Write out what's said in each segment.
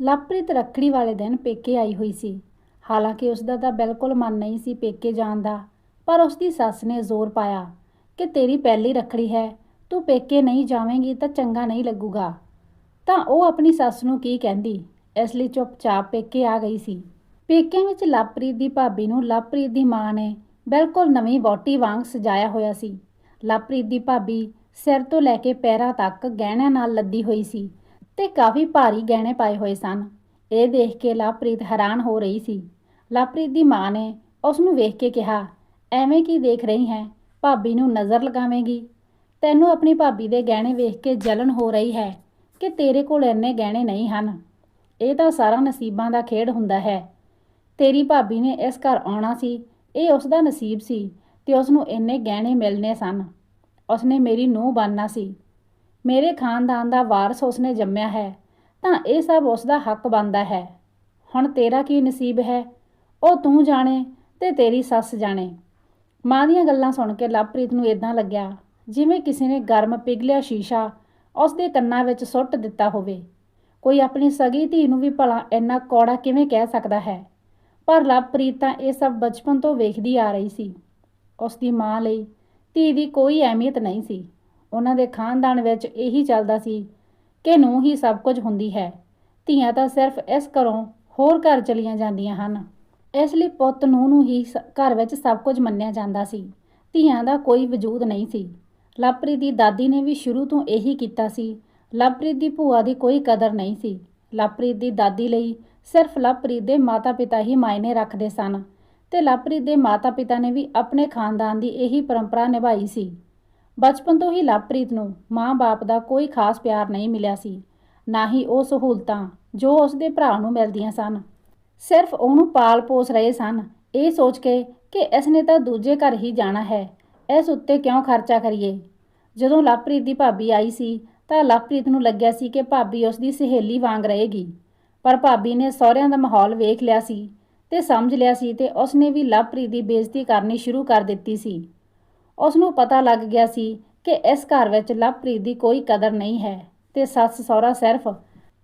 ਲਵਪ੍ਰੀਤ ਰੱਖੜੀ ਵਾਲੇ ਦਿਨ ਪੇਕੇ ਆਈ ਹੋਈ ਸੀ। ਹਾਲਾਂਕਿ ਉਸ ਦਾ ਤਾਂ ਬਿਲਕੁਲ ਮਨ ਨਹੀਂ ਸੀ ਪੇਕੇ ਜਾਣ ਦਾ, ਪਰ ਉਸ ਦੀ ਸੱਸ ਨੇ ਜ਼ੋਰ ਪਾਇਆ ਕਿ ਤੇਰੀ ਪਹਿਲੀ ਰੱਖੜੀ ਹੈ, ਤੂੰ ਪੇਕੇ ਨਹੀਂ ਜਾਵੇਂਗੀ ਤਾਂ ਚੰਗਾ ਨਹੀਂ ਲੱਗੂਗਾ। ਤਾਂ ਉਹ ਆਪਣੀ ਸੱਸ ਨੂੰ ਕੀ ਕਹਿੰਦੀ? ਇਸ ਲਈ ਚੁੱਪਚਾਪ ਪੇਕੇ ਆ ਗਈ ਸੀ। ਪੇਕਿਆਂ ਵਿੱਚ ਲਵਪ੍ਰੀਤ ਦੀ ਭਾਬੀ ਨੂੰ ਲਵਪ੍ਰੀਤ ਦੀ ਮਾਂ ਨੇ ਬਿਲਕੁਲ ਨਵੀਂ ਵਹੁਟੀ ਵਾਂਗ ਸਜਾਇਆ ਹੋਇਆ ਸੀ। ਲਵਪ੍ਰੀਤ ਦੀ ਭਾਬੀ ਸਿਰ ਤੋਂ ਲੈ ਕੇ ਪੈਰਾਂ ਤੱਕ ਗਹਿਣਿਆਂ ਨਾਲ ਲੱਦੀ ਹੋਈ ਸੀ। ਤੇ ਕਾਫੀ ਭਾਰੀ ਗਹਿਣੇ ਪਾਏ ਹੋਏ ਸਨ। ਇਹ ਦੇਖ ਕੇ ਲਵਪ੍ਰੀਤ ਹੈਰਾਨ ਹੋ ਰਹੀ ਸੀ। ਲਵਪ੍ਰੀਤ ਦੀ ਮਾਂ ਨੇ ਉਸ ਨੂੰ ਵੇਖ ਕੇ ਕਿਹਾ, ਐਵੇਂ ਕੀ ਦੇਖ ਰਹੀ ਹੈ? ਭਾਬੀ ਨੂੰ ਨਜ਼ਰ ਲਗਾਵੇਂਗੀ? ਤੈਨੂੰ ਆਪਣੀ ਭਾਬੀ ਦੇ ਗਹਿਣੇ ਵੇਖ ਕੇ ਜਲਨ ਹੋ ਰਹੀ ਹੈ ਕਿ ਤੇਰੇ ਕੋਲ ਇੰਨੇ ਗਹਿਣੇ ਨਹੀਂ ਹਨ? ਇਹ ਤਾਂ ਸਾਰਾ ਨਸੀਬਾਂ ਦਾ ਖੇਡ ਹੁੰਦਾ ਹੈ। ਤੇਰੀ ਭਾਬੀ ਨੇ ਇਸ ਘਰ ਆਉਣਾ ਸੀ। ਇਹ ਉਸ ਦਾ ਨਸੀਬ ਸੀ ਤੇ ਉਸ ਨੂੰ ਇੰਨੇ ਗਹਿਣੇ ਮਿਲਨੇ ਸਨ। ਉਸਨੇ ਮੇਰੀ ਨੂੰਹ ਬਣਨਾ ਸੀ। ਮੇਰੇ ਖਾਨਦਾਨ ਦਾ ਵਾਰਸ ਉਸਨੇ ਜੰਮਿਆ ਹੈ, ਤਾਂ ਇਹ ਸਭ ਉਸ ਦਾ ਹੱਕ ਬਣਦਾ ਹੈ। ਹੁਣ ਤੇਰਾ ਕੀ ਨਸੀਬ ਹੈ? ਉਹ ਤੂੰ ਜਾਣੇ ਤੇ ਤੇਰੀ ਸੱਸ ਜਾਣੇ। ਮਾਂ ਦੀਆਂ ਗੱਲਾਂ ਸੁਣ ਕੇ ਲਵਪ੍ਰੀਤ ਨੂੰ ਇਦਾਂ ਲੱਗਿਆ, ਜਿਵੇਂ ਕਿਸੇ ਨੇ ਗਰਮ ਪਿਘਲਿਆ ਸ਼ੀਸ਼ਾ ਉਸ ਦੇ ਕੰਨਾਂ ਵਿੱਚ ਸੁੱਟ ਦਿੱਤਾ ਹੋਵੇ। ਕੋਈ ਆਪਣੀ ਸਗੀ ਧੀ ਨੂੰ ਵੀ ਭਲਾ ਇੰਨਾ ਕੌੜਾ ਕਿਵੇਂ ਕਹਿ ਸਕਦਾ ਹੈ? ਪਰ ਲਵਪ੍ਰੀਤ ਤਾਂ ਇਹ ਸਭ ਬਚਪਨ ਤੋਂ ਵੇਖਦੀ ਆ ਰਹੀ ਸੀ। ਉਸ ਦੀ ਮਾਂ ਲਈ ਧੀ ਦੀ ਕੋਈ ਅਹਿਮੀਅਤ ਨਹੀਂ ਸੀ। ਉਹਨਾਂ ਦੇ ਖਾਨਦਾਨ ਵਿੱਚ ਇਹੀ ਚੱਲਦਾ ਸੀ ਕਿ ਨੂੰ ਹੀ ਸਭ ਕੁਝ ਹੁੰਦੀ ਹੈ। ਧੀਆਂ ਤਾਂ ਸਿਰਫ ਇਸ ਘਰੋਂ ਹੋਰ ਘਰ ਚਲੀਆਂ ਜਾਂਦੀਆਂ ਹਨ। ਇਸ ਲਈ ਪੁੱਤ ਨੂੰ ਨੂੰ ਹੀ ਸ- ਘਰ ਵਿੱਚ ਸਭ ਕੁਝ ਮੰਨਿਆ ਜਾਂਦਾ ਸੀ। ਧੀਆਂ ਦਾ ਕੋਈ ਵਜੂਦ ਨਹੀਂ ਸੀ। ਲਵਪ੍ਰੀਤ ਦੀ ਦਾਦੀ ਨੇ ਵੀ ਸ਼ੁਰੂ ਤੋਂ ਇਹੀ ਕੀਤਾ ਸੀ। ਲਵਪ੍ਰੀਤ ਦੀ ਭੂਆ ਦੀ ਕੋਈ ਕਦਰ ਨਹੀਂ ਸੀ। ਲਵਪ੍ਰੀਤ ਦੀ ਦਾਦੀ ਲਈ ਸਿਰਫ ਲਵਪ੍ਰੀਤ ਦੇ ਮਾਤਾ-ਪਿਤਾ ਹੀ ਮਾਇਨੇ ਰੱਖਦੇ ਸਨ ਤੇ ਲਵਪ੍ਰੀਤ ਦੇ ਮਾਤਾ-ਪਿਤਾ ਨੇ ਵੀ ਆਪਣੇ ਖਾਨਦਾਨ ਦੀ ਇਹੀ ਪਰੰਪਰਾ ਨਿਭਾਈ ਸੀ। ਬਚਪਨ ਤੋਂ ਹੀ ਲਵਪ੍ਰੀਤ ਨੂੰ ਮਾਂ-ਬਾਪ ਦਾ ਕੋਈ ਖਾਸ ਪਿਆਰ ਨਹੀਂ ਮਿਲਿਆ ਸੀ, ਨਾ ਹੀ ਉਹ ਸਹੂਲਤਾਂ ਜੋ ਉਸ ਦੇ ਭਰਾ ਨੂੰ ਮਿਲਦੀਆਂ ਸਨ। ਸਿਰਫ ਉਹਨੂੰ ਪਾਲ ਪੋਸ ਰਹੇ ਸਨ। ਇਹ ਸੋਚ ਕੇ ਕਿ ਇਸ ਨੇ ਤਾਂ ਦੂਜੇ ਘਰ ਹੀ ਜਾਣਾ ਹੈ, ਇਸ ਉੱਤੇ ਕਿਉਂ ਖਰਚਾ ਕਰੀਏ? ਜਦੋਂ ਲਵਪ੍ਰੀਤ ਦੀ ਭਾਬੀ ਆਈ ਸੀ, ਤਾਂ ਲਵਪ੍ਰੀਤ ਨੂੰ ਲੱਗਿਆ ਸੀ ਕਿ ਭਾਬੀ ਉਸ ਦੀ ਸਹੇਲੀ ਵਾਂਗ ਰਹੇਗੀ। ਪਰ ਭਾਬੀ ਨੇ ਸਹੁਰਿਆਂ ਦਾ ਮਾਹੌਲ ਵੇਖ ਲਿਆ ਸੀ ਤੇ ਸਮਝ ਲਿਆ ਸੀ ਤੇ ਉਸ ਨੇ ਵੀ ਲਵਪ੍ਰੀਤ ਦੀ ਬੇਇੱਜ਼ਤੀ ਕਰਨੀ ਸ਼ੁਰੂ ਕਰ ਦਿੱਤੀ ਸੀ। ਉਸ ਨੂੰ ਪਤਾ ਲੱਗ ਗਿਆ ਸੀ ਕਿ ਇਸ ਘਰ ਵਿੱਚ ਲਵਪ੍ਰੀਤ ਦੀ ਕੋਈ ਕਦਰ ਨਹੀਂ ਹੈ ਤੇ ਸੱਸ ਸਹੁਰਾ ਸਿਰਫ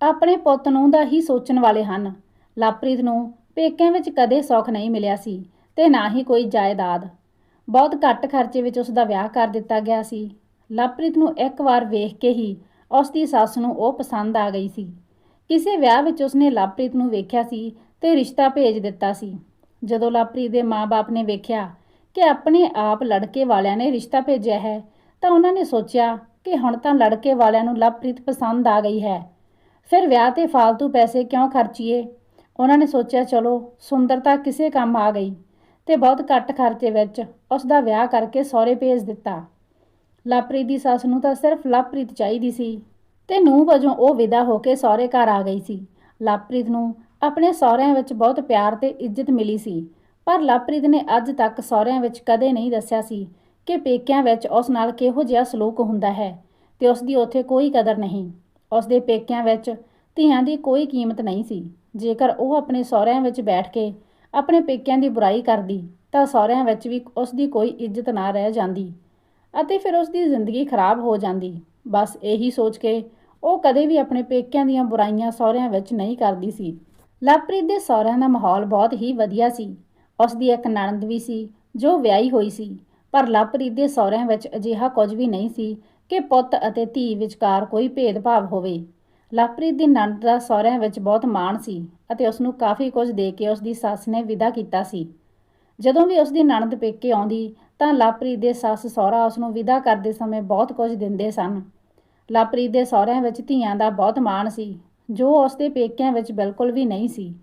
ਆਪਣੇ ਪੁੱਤ ਨੂੰ ਦਾ ਹੀ ਸੋਚਣ ਵਾਲੇ ਹਨ। ਲਵਪ੍ਰੀਤ ਨੂੰ ਪੇਕਿਆਂ ਵਿੱਚ ਕਦੇ ਸੌਖ ਨਹੀਂ ਮਿਲਿਆ ਸੀ ਤੇ ਨਾ ਹੀ ਕੋਈ ਜਾਇਦਾਦ। ਬਹੁਤ ਘੱਟ ਖਰਚੇ ਵਿੱਚ ਉਸ ਦਾ ਵਿਆਹ ਕਰ ਦਿੱਤਾ ਗਿਆ ਸੀ। ਲਵਪ੍ਰੀਤ ਨੂੰ ਇੱਕ ਵਾਰ ਵੇਖ ਕੇ ਹੀ ਉਸ ਦੀ ਸੱਸ ਨੂੰ ਉਹ ਪਸੰਦ ਆ ਗਈ ਸੀ। ਕਿਸੇ ਵਿਆਹ ਵਿੱਚ ਉਸਨੇ ਲਵਪ੍ਰੀਤ ਨੂੰ ਵੇਖਿਆ ਸੀ ਤੇ ਰਿਸ਼ਤਾ ਭੇਜ ਦਿੱਤਾ ਸੀ। ਜਦੋਂ ਲਵਪ੍ਰੀਤ ਦੇ ਮਾਪੇ ਨੇ ਵੇਖਿਆ ਕਿ ਆਪਣੇ ਆਪ ਲੜਕੇ ਵਾਲਿਆਂ ਨੇ ਰਿਸ਼ਤਾ ਭੇਜਿਆ ਹੈ, ਤਾਂ ਉਹਨਾਂ ਨੇ ਸੋਚਿਆ ਕਿ ਹੁਣ ਤਾਂ ਲੜਕੇ ਵਾਲਿਆਂ ਨੂੰ ਲਵਪ੍ਰੀਤ ਪਸੰਦ ਆ ਗਈ ਹੈ। ਫਿਰ ਵਿਆਹ ਤੇ ਫालतू ਪੈਸੇ ਕਿਉਂ ਖਰਚੀਏ? ਉਹਨਾਂ ਨੇ ਸੋਚਿਆ, ਚਲੋ ਸੁੰਦਰਤਾ ਕਿਸੇ ਕੰਮ ਆ ਗਈ ਤੇ ਬਹੁਤ ਘੱਟ ਖਰਚੇ ਵਿੱਚ ਉਸ ਦਾ ਵਿਆਹ ਕਰਕੇ ਸਹੁਰੇ ਭੇਜ ਦਿੱਤਾ। ਲਵਪ੍ਰੀਤ ਦੀ ਸੱਸ ਨੂੰ ਤਾਂ ਸਿਰਫ ਲਵਪ੍ਰੀਤ ਚਾਹੀਦੀ ਸੀ ਤੇ ਨੂੰਹ ਵਜੋਂ ਉਹ ਵਿਦਾ ਹੋ ਕੇ ਸਹੁਰੇ ਘਰ ਆ ਗਈ ਸੀ। ਲਵਪ੍ਰੀਤ ਨੂੰ ਆਪਣੇ ਸਹੁਰਿਆਂ ਵਿੱਚ ਬਹੁਤ ਪਿਆਰ ਤੇ ਇੱਜ਼ਤ ਮਿਲੀ ਸੀ। ਪਰ ਲਵਪ੍ਰੀਤ ਨੇ ਅੱਜ ਤੱਕ ਸਹੁਰਿਆਂ ਵਿੱਚ ਕਦੇ ਨਹੀਂ ਦੱਸਿਆ ਸੀ ਕਿ ਪੇਕਿਆਂ ਵਿੱਚ ਉਸ ਨਾਲ ਕਿਹੋ ਜਿਹਾ ਸਲੂਕ ਹੁੰਦਾ ਹੈ ਤੇ ਉਸ ਦੀ ਉੱਥੇ ਕੋਈ ਕਦਰ ਨਹੀਂ। ਉਸ ਦੇ ਪੇਕਿਆਂ ਵਿੱਚ ਧੀਆਂ ਦੀ ਕੋਈ ਕੀਮਤ ਨਹੀਂ ਸੀ। ਜੇਕਰ ਉਹ ਆਪਣੇ ਸਹੁਰਿਆਂ ਵਿੱਚ ਬੈਠ ਕੇ ਆਪਣੇ ਪੇਕਿਆਂ ਦੀ ਬੁਰਾਈ ਕਰਦੀ ਤਾਂ ਸਹੁਰਿਆਂ ਵਿੱਚ ਵੀ ਉਸ ਦੀ ਕੋਈ ਇੱਜ਼ਤ ਨਾ ਰਹਿ ਜਾਂਦੀ ਅਤੇ ਫਿਰ ਉਸ ਦੀ ਜ਼ਿੰਦਗੀ ਖਰਾਬ ਹੋ ਜਾਂਦੀ। ਬਸ ਇਹੀ ਸੋਚ ਕੇ ਉਹ ਕਦੇ ਵੀ ਆਪਣੇ ਪੇਕਿਆਂ ਦੀਆਂ ਬੁਰਾਈਆਂ ਸਹੁਰਿਆਂ ਵਿੱਚ ਨਹੀਂ ਕਰਦੀ ਸੀ। ਲਵਪ੍ਰੀਤ ਦੇ ਸਹੁਰਿਆਂ ਦਾ ਮਾਹੌਲ ਬਹੁਤ ਹੀ ਵਧੀਆ ਸੀ। ਉਸ ਦੀ ਇੱਕ ਨਣਦ ਵੀ ਸੀ, ਜੋ ਵਿਆਹੀ ਹੋਈ ਸੀ, ਪਰ ਲਵਪ੍ਰੀਤ ਦੇ ਸਹੁਰਿਆਂ ਵਿੱਚ ਅਜਿਹਾ ਕੁਝ ਵੀ ਨਹੀਂ ਸੀ ਕਿ ਪੁੱਤ ਅਤੇ ਧੀ ਵਿਚਕਾਰ ਕੋਈ ਭੇਦਭਾਵ ਹੋਵੇ। ਲਵਪ੍ਰੀਤ ਦੀ ਨਣਦ ਦਾ ਸਹੁਰਿਆਂ ਵਿੱਚ ਬਹੁਤ ਮਾਣ ਸੀ ਅਤੇ ਉਸ ਨੂੰ ਕਾਫੀ ਕੁਝ ਦੇ ਕੇ ਉਸ ਦੀ ਸੱਸ ਨੇ ਵਿਦਾ ਕੀਤਾ ਸੀ। ਜਦੋਂ ਵੀ ਉਸ ਦੀ ਨਣਦ ਪੇਕੇ ਆਉਂਦੀ, ਤਾਂ ਲਵਪ੍ਰੀਤ ਦੇ ਸੱਸ ਸਹੁਰਾ ਉਸ ਨੂੰ ਵਿਦਾ ਕਰਦੇ ਸਮੇਂ ਬਹੁਤ ਕੁਝ ਦਿੰਦੇ ਸਨ। ਲਵਪ੍ਰੀਤ ਦੇ ਸਹੁਰਿਆਂ ਵਿੱਚ ਧੀਆਂ ਦਾ ਬਹੁਤ ਮਾਣ ਸੀ, ਜੋ ਉਸ ਦੇ ਪੇਕਿਆਂ ਵਿੱਚ ਬਿਲਕੁਲ ਵੀ ਨਹੀਂ ਸੀ।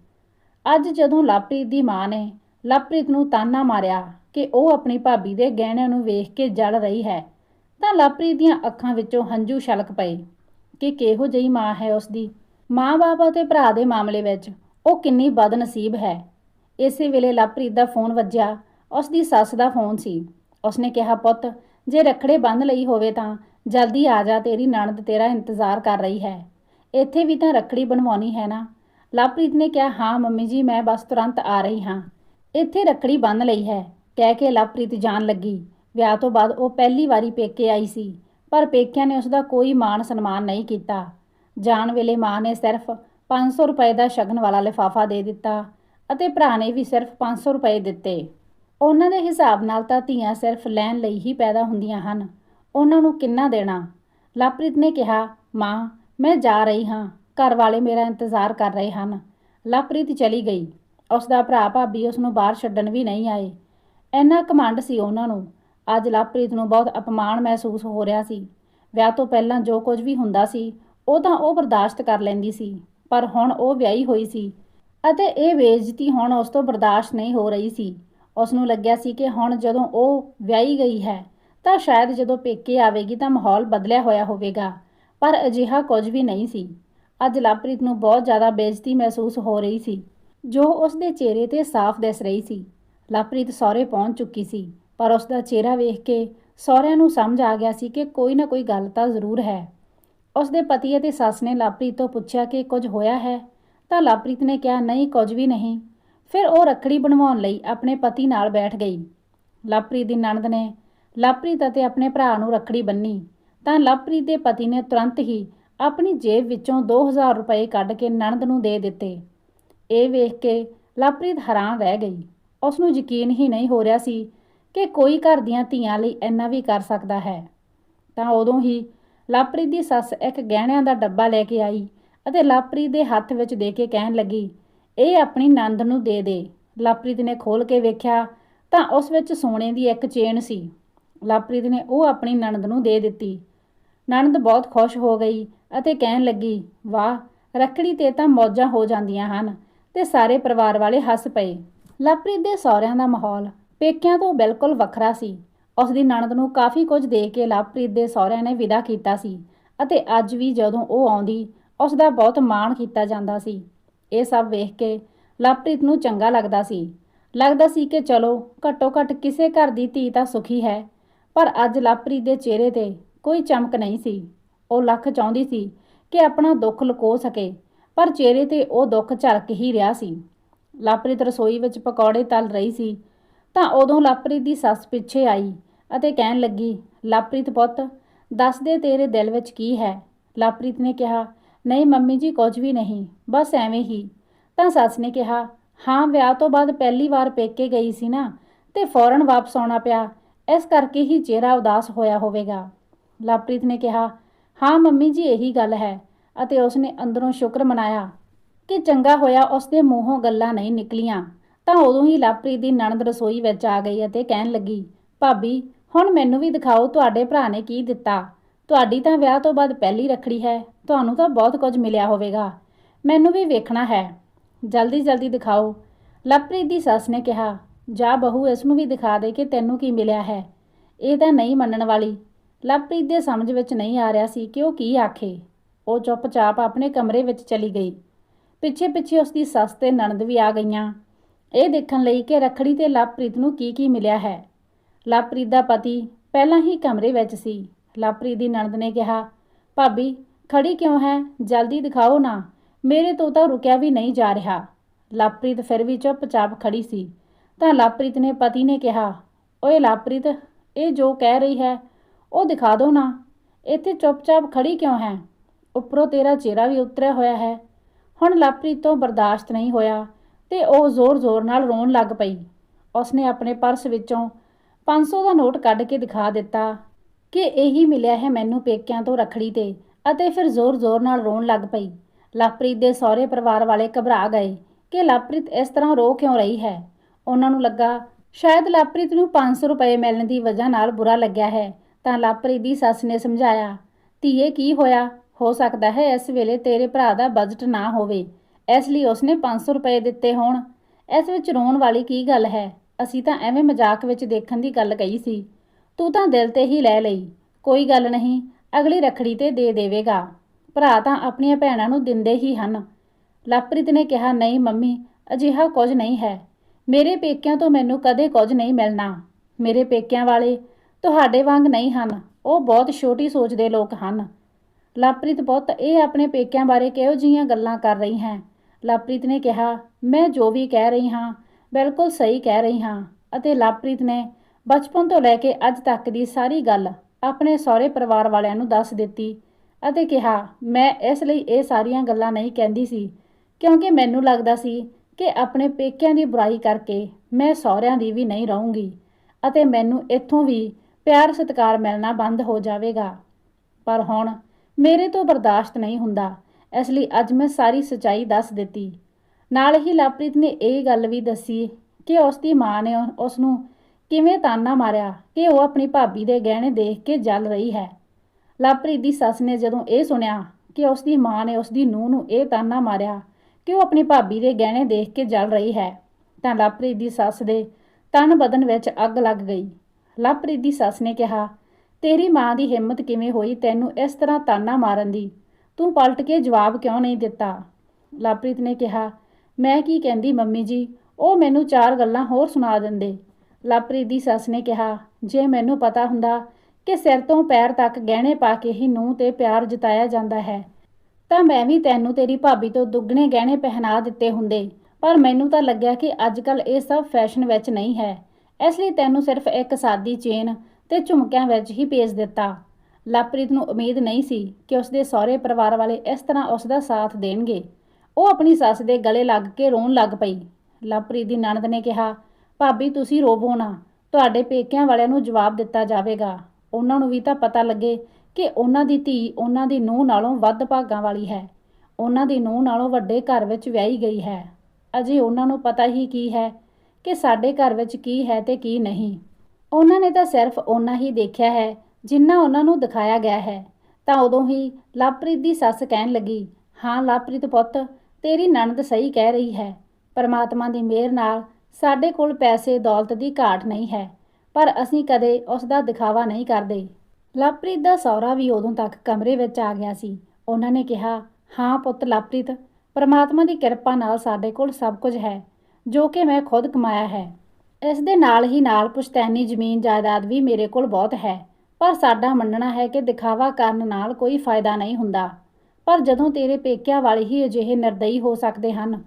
ਅੱਜ ਜਦੋਂ ਲਵਪ੍ਰੀਤ ਦੀ ਮਾਂ ਨੇ ਲਵਪ੍ਰੀਤ ਨੂੰ ਤਾਨਾ ਮਾਰਿਆ ਕਿ ਉਹ ਆਪਣੀ ਭਾਬੀ ਦੇ ਗਹਿਣਿਆਂ ਨੂੰ ਵੇਖ ਕੇ ਜਲ ਰਹੀ ਹੈ, ਤਾਂ ਲਵਪ੍ਰੀਤ ਦੀਆਂ ਅੱਖਾਂ ਵਿੱਚੋਂ ਹੰਝੂ ਛਲਕ ਪਏ ਕਿ ਕਿਹੋ ਜਿਹੀ ਮਾਂ ਹੈ ਉਸ ਦੀ ਮਾਂ-ਬਾਪ ਅਤੇ ਭਰਾ ਦੇ ਮਾਮਲੇ ਵਿੱਚ ਉਹ ਕਿੰਨੀ ਬਦਨਸੀਬ ਹੈ। ਇਸੇ ਵੇਲੇ ਲਵਪ੍ਰੀਤ ਦਾ ਫੋਨ ਵੱਜਿਆ। ਉਸ ਦੀ ਸੱਸ ਦਾ ਫੋਨ ਸੀ। ਉਸਨੇ ਕਿਹਾ, ਪੁੱਤ, ਜੇ ਰਖੜੇ ਬੰਨ ਲਈ ਹੋਵੇ ਤਾਂ ਜਲਦੀ ਆ ਜਾ, ਤੇਰੀ ਨਣਦ ਤੇਰਾ ਇੰਤਜ਼ਾਰ ਕਰ ਰਹੀ ਹੈ। ਇੱਥੇ ਵੀ ਤਾਂ ਰਖੜੀ ਬਣਵਾਉਣੀ ਹੈ ਨਾ? ਲਵਪ੍ਰੀਤ ਨੇ ਕਿਹਾ, ਹਾਂ, ਮੰਮੀ ਜੀ, ਮੈਂ ਬਸ ਤੁਰੰਤ ਆ ਰਹੀ ਹਾਂ। ਇੱਥੇ ਰੱਖੜੀ ਬੰਨ ਲਈ ਹੈ। ਕਹਿ ਕੇ ਲਵਪ੍ਰੀਤ ਜਾਣ ਲੱਗੀ। ਵਿਆਹ ਤੋਂ ਬਾਅਦ ਉਹ ਪਹਿਲੀ ਵਾਰੀ ਪੇਕੇ ਆਈ ਸੀ, ਪਰ ਪੇਕਿਆਂ ਨੇ ਉਸ ਦਾ ਕੋਈ ਮਾਣ ਸਨਮਾਨ ਨਹੀਂ ਕੀਤਾ। ਜਾਣ ਵੇਲੇ ਮਾਂ ਨੇ ਸਿਰਫ 500 ਰੁਪਏ ਦਾ ਸ਼ਗਨ ਵਾਲਾ ਲਿਫਾਫਾ ਦੇ ਦਿੱਤਾ ਅਤੇ ਭਰਾ ਨੇ ਵੀ ਸਿਰਫ 500 ਰੁਪਏ ਦਿੱਤੇ। ਉਹਨਾਂ ਦੇ ਹਿਸਾਬ ਨਾਲ ਤਾਂ ਧੀਆਂ ਸਿਰਫ ਲੈਣ ਲਈ ਹੀ ਪੈਦਾ ਹੁੰਦੀਆਂ ਹਨ। ਉਹਨਾਂ ਨੂੰ ਕਿੰਨਾ ਦੇਣਾ? ਲਵਪ੍ਰੀਤ ਨੇ ਕਿਹਾ, ਮਾਂ, ਮੈਂ ਜਾ ਰਹੀ ਹਾਂ। ਘਰ ਵਾਲੇ ਮੇਰਾ ਇੰਤਜ਼ਾਰ ਕਰ ਰਹੇ ਹਨ। ਲਵਪ੍ਰੀਤ ਚਲੀ ਗਈ। ਉਸ ਦਾ ਭਰਾ ਭਾਬੀ ਉਸ ਨੂੰ ਬਾਹਰ ਛੱਡਣ ਵੀ ਨਹੀਂ ਆਏ। ਇੰਨਾ ਕਮਾਂਡ ਸੀ ਉਹਨਾਂ ਨੂੰ। ਅੱਜ ਲਵਪ੍ਰੀਤ ਨੂੰ ਬਹੁਤ ਅਪਮਾਨ ਮਹਿਸੂਸ ਹੋ ਰਿਹਾ ਸੀ। ਵਿਆਹ ਤੋਂ ਪਹਿਲਾਂ ਜੋ ਕੁਝ ਵੀ ਹੁੰਦਾ ਸੀ, ਉਹ ਤਾਂ ਉਹ ਬਰਦਾਸ਼ਤ ਕਰ ਲੈਂਦੀ ਸੀ, ਪਰ ਹੁਣ ਉਹ ਵਿਆਹੀ ਹੋਈ ਸੀ। ਅਤੇ ਇਹ ਬੇਇੱਜ਼ਤੀ ਹੁਣ ਉਸ ਤੋਂ ਬਰਦਾਸ਼ਤ ਨਹੀਂ ਹੋ ਰਹੀ ਸੀ। ਉਸ ਨੂੰ ਲੱਗਿਆ ਸੀ ਕਿ ਹੁਣ ਜਦੋਂ ਉਹ ਵਿਆਹੀ ਗਈ ਹੈ, ਤਾਂ ਸ਼ਾਇਦ ਜਦੋਂ ਪੇਕੇ ਆਵੇਗੀ ਤਾਂ ਮਾਹੌਲ ਬਦਲਿਆ ਹੋਇਆ ਹੋਵੇਗਾ, ਪਰ ਅਜਿਹਾ ਕੁਝ ਵੀ ਨਹੀਂ ਸੀ। ਅੱਜ ਲਵਪ੍ਰੀਤ ਨੂੰ ਬਹੁਤ ਜ਼ਿਆਦਾ ਬੇਇੱਜ਼ਤੀ ਮਹਿਸੂਸ ਹੋ ਰਹੀ ਸੀ। ਜੋ ਉਸ ਦੇ ਚਿਹਰੇ ਤੇ ਸਾਫ਼ ਦਿਸ ਰਹੀ ਸੀ। ਲਵਪ੍ਰੀਤ ਸਹੁਰੇ ਪਹੁੰਚ ਚੁੱਕੀ ਸੀ, ਪਰ ਉਸ ਦਾ ਚਿਹਰਾ ਵੇਖ ਕੇ ਸਹੁਰਿਆਂ ਨੂੰ ਸਮਝ ਆ ਗਿਆ ਸੀ ਕਿ ਕੋਈ ਨਾ ਕੋਈ ਗੱਲ ਤਾਂ ਜ਼ਰੂਰ ਹੈ। ਉਸ ਦੇ ਪਤੀ ਅਤੇ ਸੱਸ ਨੇ ਲਵਪ੍ਰੀਤ ਤੋਂ ਪੁੱਛਿਆ ਕਿ ਕੁਝ ਹੋਇਆ ਹੈ, ਤਾਂ ਲਵਪ੍ਰੀਤ ਨੇ ਕਿਹਾ, ਨਹੀਂ, ਕੁਝ ਵੀ ਨਹੀਂ। ਫਿਰ ਉਹ ਰੱਖੜੀ ਬਣਵਾਉਣ ਲਈ ਆਪਣੇ ਪਤੀ ਨਾਲ ਬੈਠ ਗਈ। ਲਵਪ੍ਰੀਤ ਦੀ ਨਣਦ ਨੇ ਲਵਪ੍ਰੀਤ ਅਤੇ ਆਪਣੇ ਭਰਾ ਨੂੰ ਰੱਖੜੀ ਬੰਨੀ, ਤਾਂ ਲਵਪ੍ਰੀਤ ਦੇ ਪਤੀ ਨੇ ਤੁਰੰਤ ਹੀ ਆਪਣੀ ਜੇਬ ਵਿੱਚੋਂ 2000 ਰੁਪਏ ਕੱਢ ਕੇ ਨਣਦ ਨੂੰ ਦੇ ਦਿੱਤੇ। ਇਹ ਵੇਖ ਕੇ ਲਵਪ੍ਰੀਤ ਹੈਰਾਨ ਰਹਿ ਗਈ। ਉਸ ਨੂੰ ਯਕੀਨ ਹੀ ਨਹੀਂ ਹੋ ਰਿਹਾ ਸੀ ਕਿ ਕੋਈ ਘਰ ਦੀਆਂ ਧੀਆਂ ਲਈ ਇੰਨਾ ਵੀ ਕਰ ਸਕਦਾ ਹੈ। ਤਾਂ ਉਦੋਂ ਹੀ ਲਵਪ੍ਰੀਤ ਦੀ ਸੱਸ ਇੱਕ ਗਹਿਣਿਆਂ ਦਾ ਡੱਬਾ ਲੈ ਕੇ ਆਈ ਅਤੇ ਲਵਪ੍ਰੀਤ ਦੇ ਹੱਥ ਵਿੱਚ ਦੇ ਕੇ ਕਹਿਣ ਲੱਗੀ, ਇਹ ਆਪਣੀ ਨੰਦ ਨੂੰ ਦੇ ਦੇ। ਲਵਪ੍ਰੀਤ ਨੇ ਖੋਲ ਕੇ ਵੇਖਿਆ ਤਾਂ ਉਸ ਵਿੱਚ ਸੋਨੇ ਦੀ ਇੱਕ ਚੇਨ ਸੀ। ਲਵਪ੍ਰੀਤ ਨੇ ਉਹ ਆਪਣੀ ਨਣਦ ਨੂੰ ਦੇ ਦਿੱਤੀ। ਨਣਦ ਬਹੁਤ ਖੁਸ਼ ਹੋ ਗਈ ਅਤੇ ਕਹਿਣ ਲੱਗੀ, ਵਾਹ, ਰੱਖੜੀ ਤੇ ਤਾਂ ਮੌਜਾਂ ਹੋ ਜਾਂਦੀਆਂ ਹਨ। ਤੇ ਸਾਰੇ ਪਰਿਵਾਰ ਵਾਲੇ ਹੱਸ ਪਏ। ਲਵਪ੍ਰੀਤ ਦੇ ਸਹੁਰਿਆਂ ਦਾ ਮਾਹੌਲ ਪੇਕਿਆਂ ਤੋਂ ਬਿਲਕੁਲ ਵੱਖਰਾ ਸੀ। ਉਸ ਦੀ ਨਣਦ ਨੂੰ ਕਾਫੀ ਕੁਝ ਦੇ ਕੇ ਲਵਪ੍ਰੀਤ ਦੇ ਸਹੁਰਿਆਂ ਨੇ ਵਿਦਾ ਕੀਤਾ ਸੀ ਅਤੇ ਅੱਜ ਵੀ ਜਦੋਂ ਉਹ ਆਉਂਦੀ, ਉਸ ਦਾ ਬਹੁਤ ਮਾਣ ਕੀਤਾ ਜਾਂਦਾ ਸੀ। ਇਹ ਸਭ ਵੇਖ ਕੇ ਲਵਪ੍ਰੀਤ ਨੂੰ ਚੰਗਾ ਲੱਗਦਾ ਸੀ। ਲੱਗਦਾ ਸੀ ਕਿ ਚਲੋ ਘੱਟੋ ਘੱਟ ਕਿਸੇ ਘਰ ਦੀ ਧੀ ਤਾਂ ਸੁਖੀ ਹੈ, ਪਰ ਅੱਜ ਲਵਪ੍ਰੀਤ ਦੇ ਚਿਹਰੇ ਤੇ ਕੋਈ ਚਮਕ ਨਹੀਂ ਸੀ। ਉਹ ਲੱਖ ਚਾਹੁੰਦੀ ਸੀ ਕਿ ਆਪਣਾ ਦੁੱਖ ਲੁਕੋ ਸਕੇ। ਪਰ ਚਿਹਰੇ ਤੇ ਉਹ ਦੁੱਖ ਝਲਕ ਹੀ ਰਿਹਾ ਸੀ। ਲਵਪ੍ਰੀਤ ਰਸੋਈ ਵਿੱਚ ਪਕੌੜੇ ਤਲ ਰਹੀ ਸੀ, ਤਾਂ ਉਦੋਂ ਲਵਪ੍ਰੀਤ ਦੀ ਸੱਸ ਪਿੱਛੇ ਆਈ ਅਤੇ ਕਹਿਣ ਲੱਗੀ ਲਵਪ੍ਰੀਤ ਪੁੱਤ, ਦੱਸ ਦੇ ਤੇਰੇ ਦਿਲ ਵਿੱਚ ਕੀ ਹੈ? ਲਵਪ੍ਰੀਤ ਨੇ ਕਿਹਾ, ਨਹੀਂ ਮੰਮੀ ਜੀ, ਕੁਝ ਵੀ ਨਹੀਂ, ਬਸ ਐਵੇਂ ਹੀ। ਤਾਂ ਸੱਸ ਨੇ ਕਿਹਾ, ਹਾਂ, ਵਿਆਹ ਤੋਂ ਬਾਅਦ ਪਹਿਲੀ ਵਾਰ ਪੇਕੇ ਗਈ ਸੀ ਨਾ, ਤੇ ਫੌਰਨ ਵਾਪਸ ਆਉਣਾ ਪਿਆ, ਇਸ ਕਰਕੇ ਹੀ ਚਿਹਰਾ ਉਦਾਸ ਹੋਇਆ ਹੋਵੇਗਾ। ਲਵਪ੍ਰੀਤ ਨੇ ਕਿਹਾ, ਹਾਂ ਮੰਮੀ ਜੀ, ਇਹੀ ਗੱਲ ਹੈ ਅਤੇ ਉਸਨੇ ਅੰਦਰੋਂ ਸ਼ੁਕਰ ਮਨਾਇਆ ਕਿ ਚੰਗਾ ਹੋਇਆ ਉਸਦੇ ਮੂੰਹੋਂ ਗੱਲਾਂ ਨਹੀਂ ਨਿਕਲੀਆਂ। ਤਾਂ ਉਦੋਂ ਹੀ ਲਵਪ੍ਰੀਤ ਦੀ ਨਣਦ ਰਸੋਈ ਵਿੱਚ ਆ ਗਈ ਅਤੇ ਕਹਿਣ ਲੱਗੀ, ਭਾਬੀ, ਹੁਣ ਮੈਨੂੰ ਵੀ ਦਿਖਾਓ ਤੁਹਾਡੇ ਭਰਾ ਨੇ ਕੀ ਦਿੱਤਾ। ਤੁਹਾਡੀ ਤਾਂ ਵਿਆਹ ਤੋਂ ਬਾਅਦ ਪਹਿਲੀ ਰੱਖੜੀ ਹੈ, ਤੁਹਾਨੂੰ ਤਾਂ ਬਹੁਤ ਕੁਝ ਮਿਲਿਆ ਹੋਵੇਗਾ। ਮੈਨੂੰ ਵੀ ਵੇਖਣਾ ਹੈ। ਜਲਦੀ ਜਲਦੀ ਦਿਖਾਓ। ਲਵਪ੍ਰੀਤ ਦੀ ਸੱਸ ਨੇ ਕਿਹਾ, ਜਾ ਬਹੂ, ਇਸ ਨੂੰ ਵੀ ਦਿਖਾ ਦੇ ਕਿ ਤੈਨੂੰ ਕੀ ਮਿਲਿਆ ਹੈ। ਇਹ ਤਾਂ ਨਹੀਂ ਮੰਨਣ ਵਾਲੀ। ਲਵਪ੍ਰੀਤ ਦੇ ਸਮਝ ਵਿੱਚ ਨਹੀਂ ਆ ਰਿਹਾ ਸੀ ਕਿ ਉਹ ਕੀ ਆਖੇ। ਉਹ ਚੁੱਪਚਾਪ ਆਪਣੇ ਕਮਰੇ ਵਿੱਚ ਚਲੀ ਗਈ। ਪਿੱਛੇ ਪਿੱਛੇ ਉਸ ਦੀ ਸੱਸ ਤੇ ਨਣਦ ਵੀ ਆ ਗਈਆਂ। ਇਹ ਦੇਖਣ ਲਈ ਕਿ ਰਖੜੀ ਤੇ ਲਵਪ੍ਰੀਤ ਨੂੰ ਕੀ ਕੀ ਮਿਲਿਆ ਹੈ। ਲਵਪ੍ਰੀਤ ਦਾ ਪਤੀ ਪਹਿਲਾਂ ਹੀ ਕਮਰੇ ਵਿੱਚ ਸੀ। ਲਵਪ੍ਰੀਤ ਦੀ ਨਣਦ ਨੇ ਕਿਹਾ, ਭਾਬੀ, ਖੜੀ ਕਿਉਂ ਹੈ? ਜਲਦੀ ਦਿਖਾਓ ਨਾ। ਮੇਰੇ ਤੋਂ ਤਾਂ ਰੁਕਿਆ ਵੀ ਨਹੀਂ ਜਾ ਰਿਹਾ। ਲਵਪ੍ਰੀਤ ਫਿਰ ਵੀ ਚੁੱਪਚਾਪ ਖੜੀ ਸੀ। ਤਾਂ ਲਵਪ੍ਰੀਤ ਨੇ ਪਤੀ ਨੇ ਕਿਹਾ, ਓਏ ਲਵਪ੍ਰੀਤ, ਇਹ ਜੋ ਕਹਿ ਰਹੀ ਹੈ, ਉਹ ਦਿਖਾ ਦਿਓ ਨਾ। ਇੱਥੇ ਚੁੱਪਚਾਪ ਖੜੀ ਕਿਉਂ ਹੈ? ਉੱਪਰੋਂ ਤੇਰਾ ਚਿਹਰਾ ਵੀ ਉਤਰਿਆ ਹੋਇਆ ਹੈ। ਹੁਣ ਲਵਪ੍ਰੀਤ ਤੋਂ ਬਰਦਾਸ਼ਤ ਨਹੀਂ ਹੋਇਆ ਤੇ ਉਹ ਜ਼ੋਰ-ਜ਼ੋਰ ਨਾਲ ਰੋਣ ਲੱਗ ਪਈ। ਉਸਨੇ ਆਪਣੇ ਪਰਸ ਵਿੱਚੋਂ 500 ਦਾ ਨੋਟ ਕੱਢ ਕੇ ਦਿਖਾ ਦਿੱਤਾ ਕਿ ਇਹੀ ਮਿਲਿਆ ਹੈ ਮੈਨੂੰ ਪੇਕਿਆਂ ਤੋਂ ਰਖੜੀ ਤੇ ਅਤੇ ਫਿਰ ਜ਼ੋਰ-ਜ਼ੋਰ ਨਾਲ ਰੋਣ ਲੱਗ ਪਈ। ਲਵਪ੍ਰੀਤ ਦੇ ਸਹੁਰੇ ਪਰਿਵਾਰ ਵਾਲੇ ਘਬਰਾ ਗਏ ਕਿ ਲਵਪ੍ਰੀਤ ਇਸ ਤਰ੍ਹਾਂ ਰੋ ਕਿਉਂ ਰਹੀ ਹੈ। ਉਹਨਾਂ ਨੂੰ ਲੱਗਾ, ਸ਼ਾਇਦ ਲਵਪ੍ਰੀਤ ਨੂੰ 500 ਰੁਪਏ ਮਿਲਣ ਦੀ ਵਜ੍ਹਾ ਨਾਲ ਬੁਰਾ ਲੱਗਿਆ ਹੈ। ਤਾਂ ਲਵਪ੍ਰੀਤ ਦੀ ਸੱਸ ਨੇ ਸਮਝਾਇਆ, ਧੀਏ, ਕੀ ਹੋਇਆ? ਹੋ ਸਕਦਾ ਹੈ ਇਸ ਵੇਲੇ ਤੇਰੇ ਭਰਾ ਦਾ ਬਜਟ ਨਾ ਹੋਵੇ। ਇਸ ਲਈ ਉਸਨੇ 500 ਰੁਪਏ ਦਿੱਤੇ ਹੋਣ। ਇਸ ਵਿੱਚ ਰੋਣ ਵਾਲੀ ਕੀ ਗੱਲ ਹੈ? ਅਸੀਂ ਤਾਂ ਐਵੇਂ ਮਜ਼ਾਕ ਵਿੱਚ ਦੇਖਣ ਦੀ ਗੱਲ ਕਹੀ ਸੀ। ਤੂੰ ਤਾਂ ਦਿਲ ਤੇ ਹੀ ਲੈ ਲਈ। ਕੋਈ ਗੱਲ ਨਹੀਂ, ਅਗਲੀ ਰਖੜੀ ਤੇ ਦੇ ਦੇਵੇਗਾ। ਭਰਾ ਤਾਂ ਆਪਣੀਆਂ ਭੈਣਾਂ ਨੂੰ ਦਿੰਦੇ ਹੀ ਹਨ। ਲਵਪ੍ਰੀਤ ਨੇ ਕਿਹਾ, ਨਹੀਂ ਮੰਮੀ, ਅਜਿਹਾ ਕੁਝ ਨਹੀਂ ਹੈ। ਮੇਰੇ ਪੇਕਿਆਂ ਤੋਂ ਮੈਨੂੰ ਕਦੇ ਕੁਝ ਨਹੀਂ ਮਿਲਣਾ। ਮੇਰੇ ਪੇਕਿਆਂ ਵਾਲੇ ਤੁਹਾਡੇ ਵਾਂਗ ਨਹੀਂ ਹਨ। ਉਹ ਬਹੁਤ ਛੋਟੀ ਸੋਚ ਦੇ ਲੋਕ ਹਨ। ਲਵਪ੍ਰੀਤ ਪੁੱਤ, ਇਹ ਆਪਣੇ ਪੇਕਿਆਂ ਬਾਰੇ ਕਿਹੋ ਜੀਆਂ ਗੱਲਾਂ ਕਰ ਰਹੀ ਹੈ? ਲਵਪ੍ਰੀਤ ਨੇ ਕਿਹਾ, ਮੈਂ ਜੋ ਵੀ ਕਹਿ ਰਹੀ ਹਾਂ, ਬਿਲਕੁਲ ਸਹੀ ਕਹਿ ਰਹੀ ਹਾਂ। ਅਤੇ ਲਵਪ੍ਰੀਤ ਨੇ ਬਚਪਨ ਤੋਂ ਲੈ ਕੇ ਅੱਜ ਤੱਕ ਦੀ ਸਾਰੀ ਗੱਲ ਆਪਣੇ ਸਹੁਰੇ ਪਰਿਵਾਰ ਵਾਲਿਆਂ ਨੂੰ ਦੱਸ ਦਿੱਤੀ ਅਤੇ ਕਿਹਾ, ਮੈਂ ਇਸ ਲਈ ਇਹ ਸਾਰੀਆਂ ਗੱਲਾਂ ਨਹੀਂ ਕਹਿੰਦੀ ਸੀ, ਕਿਉਂਕਿ ਮੈਨੂੰ ਲੱਗਦਾ ਸੀ ਕਿ ਆਪਣੇ ਪੇਕਿਆਂ ਦੀ ਬੁਰਾਈ ਕਰਕੇ ਮੈਂ ਸਹੁਰਿਆਂ ਦੀ ਵੀ ਨਹੀਂ ਰਹੂੰਗੀ ਅਤੇ ਮੈਨੂੰ ਇੱਥੋਂ ਵੀ ਪਿਆਰ ਸਤਿਕਾਰ ਮਿਲਣਾ ਬੰਦ ਹੋ ਜਾਵੇਗਾ। ਪਰ ਹੁਣ ਮੇਰੇ ਤੋਂ ਬਰਦਾਸ਼ਤ ਨਹੀਂ ਹੁੰਦਾ। ਇਸ ਲਈ ਅੱਜ ਮੈਂ ਸਾਰੀ ਸਚਾਈ ਦੱਸ ਦਿੱਤੀ। ਨਾਲ ਹੀ ਲਵਪ੍ਰੀਤ ਨੇ ਇਹ ਗੱਲ ਵੀ ਦੱਸੀ ਕਿ ਉਸ ਦੀ ਮਾਂ ਨੇ ਉਸ ਨੂੰ ਕਿਵੇਂ ਤਾਨਾ ਮਾਰਿਆ ਕਿ ਉਹ ਆਪਣੀ ਭਾਬੀ ਦੇ ਗਹਿਣੇ ਦੇਖ ਕੇ ਜਲ ਰਹੀ ਹੈ। ਲਵਪ੍ਰੀਤ ਦੀ ਸੱਸ ਨੇ ਜਦੋਂ ਇਹ ਸੁਣਿਆ ਕਿ ਉਸ ਦੀ ਮਾਂ ਨੇ ਉਸ ਦੀ ਨੂੰਹ ਨੂੰ ਇਹ ਤਾਨਾ ਮਾਰਿਆ ਕਿ ਉਹ ਆਪਣੀ ਭਾਬੀ ਦੇ ਗਹਿਣੇ ਦੇਖ ਕੇ ਜਲ ਰਹੀ ਹੈ, ਤਾਂ ਲਵਪ੍ਰੀਤ ਦੀ ਸੱਸ ਦੇ ਤਨ ਬਦਨ ਵਿੱਚ ਅੱਗ ਲੱਗ ਗਈ। ਲਵਪ੍ਰੀਤ ਦੀ ਸੱਸ ਨੇ ਕਿਹਾ ਤੇਰੀ ਮਾਂ ਦੀ ਹਿੰਮਤ ਕਿਵੇਂ ਹੋਈ ਤੈਨੂੰ ਇਸ ਤਰ੍ਹਾਂ ਤਾਨਾ ਮਾਰਨ ਦੀ? ਤੂੰ ਪਲਟ ਕੇ ਜਵਾਬ ਕਿਉਂ ਨਹੀਂ ਦਿੱਤਾ? ਲਵਪ੍ਰੀਤ ਨੇ ਕਿਹਾ, ਮੈਂ ਕੀ ਕਹਿੰਦੀ ਮੰਮੀ ਜੀ? ਉਹ ਮੈਨੂੰ ਚਾਰ ਗੱਲਾਂ ਹੋਰ ਸੁਣਾ ਦਿੰਦੇ। ਲਵਪ੍ਰੀਤ ਦੀ ਸੱਸ ਨੇ ਕਿਹਾ, ਜੇ ਮੈਨੂੰ ਪਤਾ ਹੁੰਦਾ ਕਿ ਸਿਰ ਤੋਂ ਪੈਰ ਤੱਕ ਗਹਿਣੇ ਪਾ ਕੇ ਹੀ ਨੂੰਹ ਤੇ ਪਿਆਰ ਜਤਾਇਆ ਜਾਂਦਾ ਹੈ, ਤਾਂ ਮੈਂ ਵੀ ਤੈਨੂੰ ਤੇਰੀ ਭਾਬੀ ਤੋਂ ਦੁੱਗਣੇ ਗਹਿਣੇ ਪਹਿਨਾ ਦਿੱਤੇ ਹੁੰਦੇ। ਪਰ ਮੈਨੂੰ ਤਾਂ ਲੱਗਿਆ ਕਿ ਅੱਜਕੱਲ ਇਹ ਸਭ ਫੈਸ਼ਨ ਵਿੱਚ ਨਹੀਂ ਹੈ। ਇਸ ਲਈ ਤੈਨੂੰ ਸਿਰਫ ਇੱਕ ਸਾਦੀ ਚੇਨ ਤੇ ਝੁਮਕਿਆਂ ਵਿੱਚ ਹੀ ਭੇਜ ਦਿੱਤਾ। ਲਵਪ੍ਰੀਤ ਨੂੰ ਉਮੀਦ ਨਹੀਂ ਸੀ ਕਿ ਉਸਦੇ ਸਹੁਰੇ ਪਰਿਵਾਰ ਵਾਲੇ ਇਸ ਤਰ੍ਹਾਂ ਉਸ ਦਾ ਸਾਥ ਦੇਣਗੇ। ਉਹ ਆਪਣੀ ਸੱਸ ਦੇ ਗਲੇ ਲੱਗ ਕੇ ਰੋਣ ਲੱਗ ਪਈ। ਲਵਪ੍ਰੀਤ ਦੀ ਨਣਦ ਨੇ ਕਿਹਾ, ਭਾਬੀ, ਤੁਸੀਂ ਰੋਵੋ ਨਾ। ਤੁਹਾਡੇ ਪੇਕਿਆਂ ਵਾਲਿਆਂ ਨੂੰ ਜਵਾਬ ਦਿੱਤਾ ਜਾਵੇਗਾ। ਉਹਨਾਂ ਨੂੰ ਵੀ ਤਾਂ ਪਤਾ ਲੱਗੇ ਕਿ ਉਹਨਾਂ ਦੀ ਧੀ ਉਹਨਾਂ ਦੀ ਨੂੰਹ ਨਾਲੋਂ ਵੱਧ ਭਾਗਾਂ ਵਾਲੀ ਹੈ। ਉਹਨਾਂ ਦੀ ਨੂੰਹ ਨਾਲੋਂ ਵੱਡੇ ਘਰ ਵਿੱਚ ਵਿਆਹੀ ਗਈ ਹੈ। ਅਜੇ ਉਹਨਾਂ ਨੂੰ ਪਤਾ ਹੀ ਕੀ ਹੈ ਕਿ ਸਾਡੇ ਘਰ ਵਿੱਚ ਕੀ ਹੈ ਤੇ ਕੀ ਨਹੀਂ। ਉਹਨਾਂ ਨੇ ਤਾਂ ਸਿਰਫ ਉਹਨਾਂ ਹੀ ਦੇਖਿਆ ਹੈ, ਜਿੰਨਾ ਉਹਨਾਂ ਨੂੰ ਦਿਖਾਇਆ ਗਿਆ ਹੈ। ਤਾਂ ਉਦੋਂ ਹੀ ਲਵਪ੍ਰੀਤ ਦੀ ਸੱਸ ਕਹਿਣ ਲੱਗੀ, ਹਾਂ ਲਵਪ੍ਰੀਤ ਪੁੱਤ, ਤੇਰੀ ਨਣਦ ਸਹੀ ਕਹਿ ਰਹੀ ਹੈ। ਪਰਮਾਤਮਾ ਦੀ ਮਿਹਰ ਨਾਲ ਸਾਡੇ ਕੋਲ ਪੈਸੇ ਦੌਲਤ ਦੀ ਘਾਟ ਨਹੀਂ ਹੈ, ਪਰ ਅਸੀਂ ਕਦੇ ਉਸ ਦਾ ਦਿਖਾਵਾ ਨਹੀਂ ਕਰਦੇ। ਲਵਪ੍ਰੀਤ ਦਾ ਸਹੁਰਾ ਵੀ ਉਦੋਂ ਤੱਕ ਕਮਰੇ ਵਿੱਚ ਆ ਗਿਆ ਸੀ। ਉਹਨਾਂ ਨੇ ਕਿਹਾ, ਹਾਂ ਪੁੱਤ ਲਵਪ੍ਰੀਤ, ਪਰਮਾਤਮਾ ਦੀ ਕਿਰਪਾ ਨਾਲ ਸਾਡੇ ਕੋਲ ਸਭ ਕੁਝ ਹੈ, ਜੋ ਕਿ ਮੈਂ ਖੁਦ ਕਮਾਇਆ ਹੈ। ਇਸ ਦੇ ਨਾਲ ਹੀ ਨਾਲ ਪੁਸ਼ਤੈਨੀ ਜ਼ਮੀਨ ਜਾਇਦਾਦ ਵੀ ਮੇਰੇ ਕੋਲ ਬਹੁਤ ਹੈ, ਪਰ ਸਾਡਾ ਮੰਨਣਾ ਹੈ ਕਿ ਦਿਖਾਵਾ ਕਰਨ ਨਾਲ ਕੋਈ ਫਾਇਦਾ ਨਹੀਂ ਹੁੰਦਾ। ਪਰ ਜਦੋਂ ਤੇਰੇ ਪੇਕਿਆਂ ਵਾਲੇ ਹੀ ਅਜਿਹੇ ਨਿਰਦਈ ਹੋ ਸਕਦੇ ਹਨ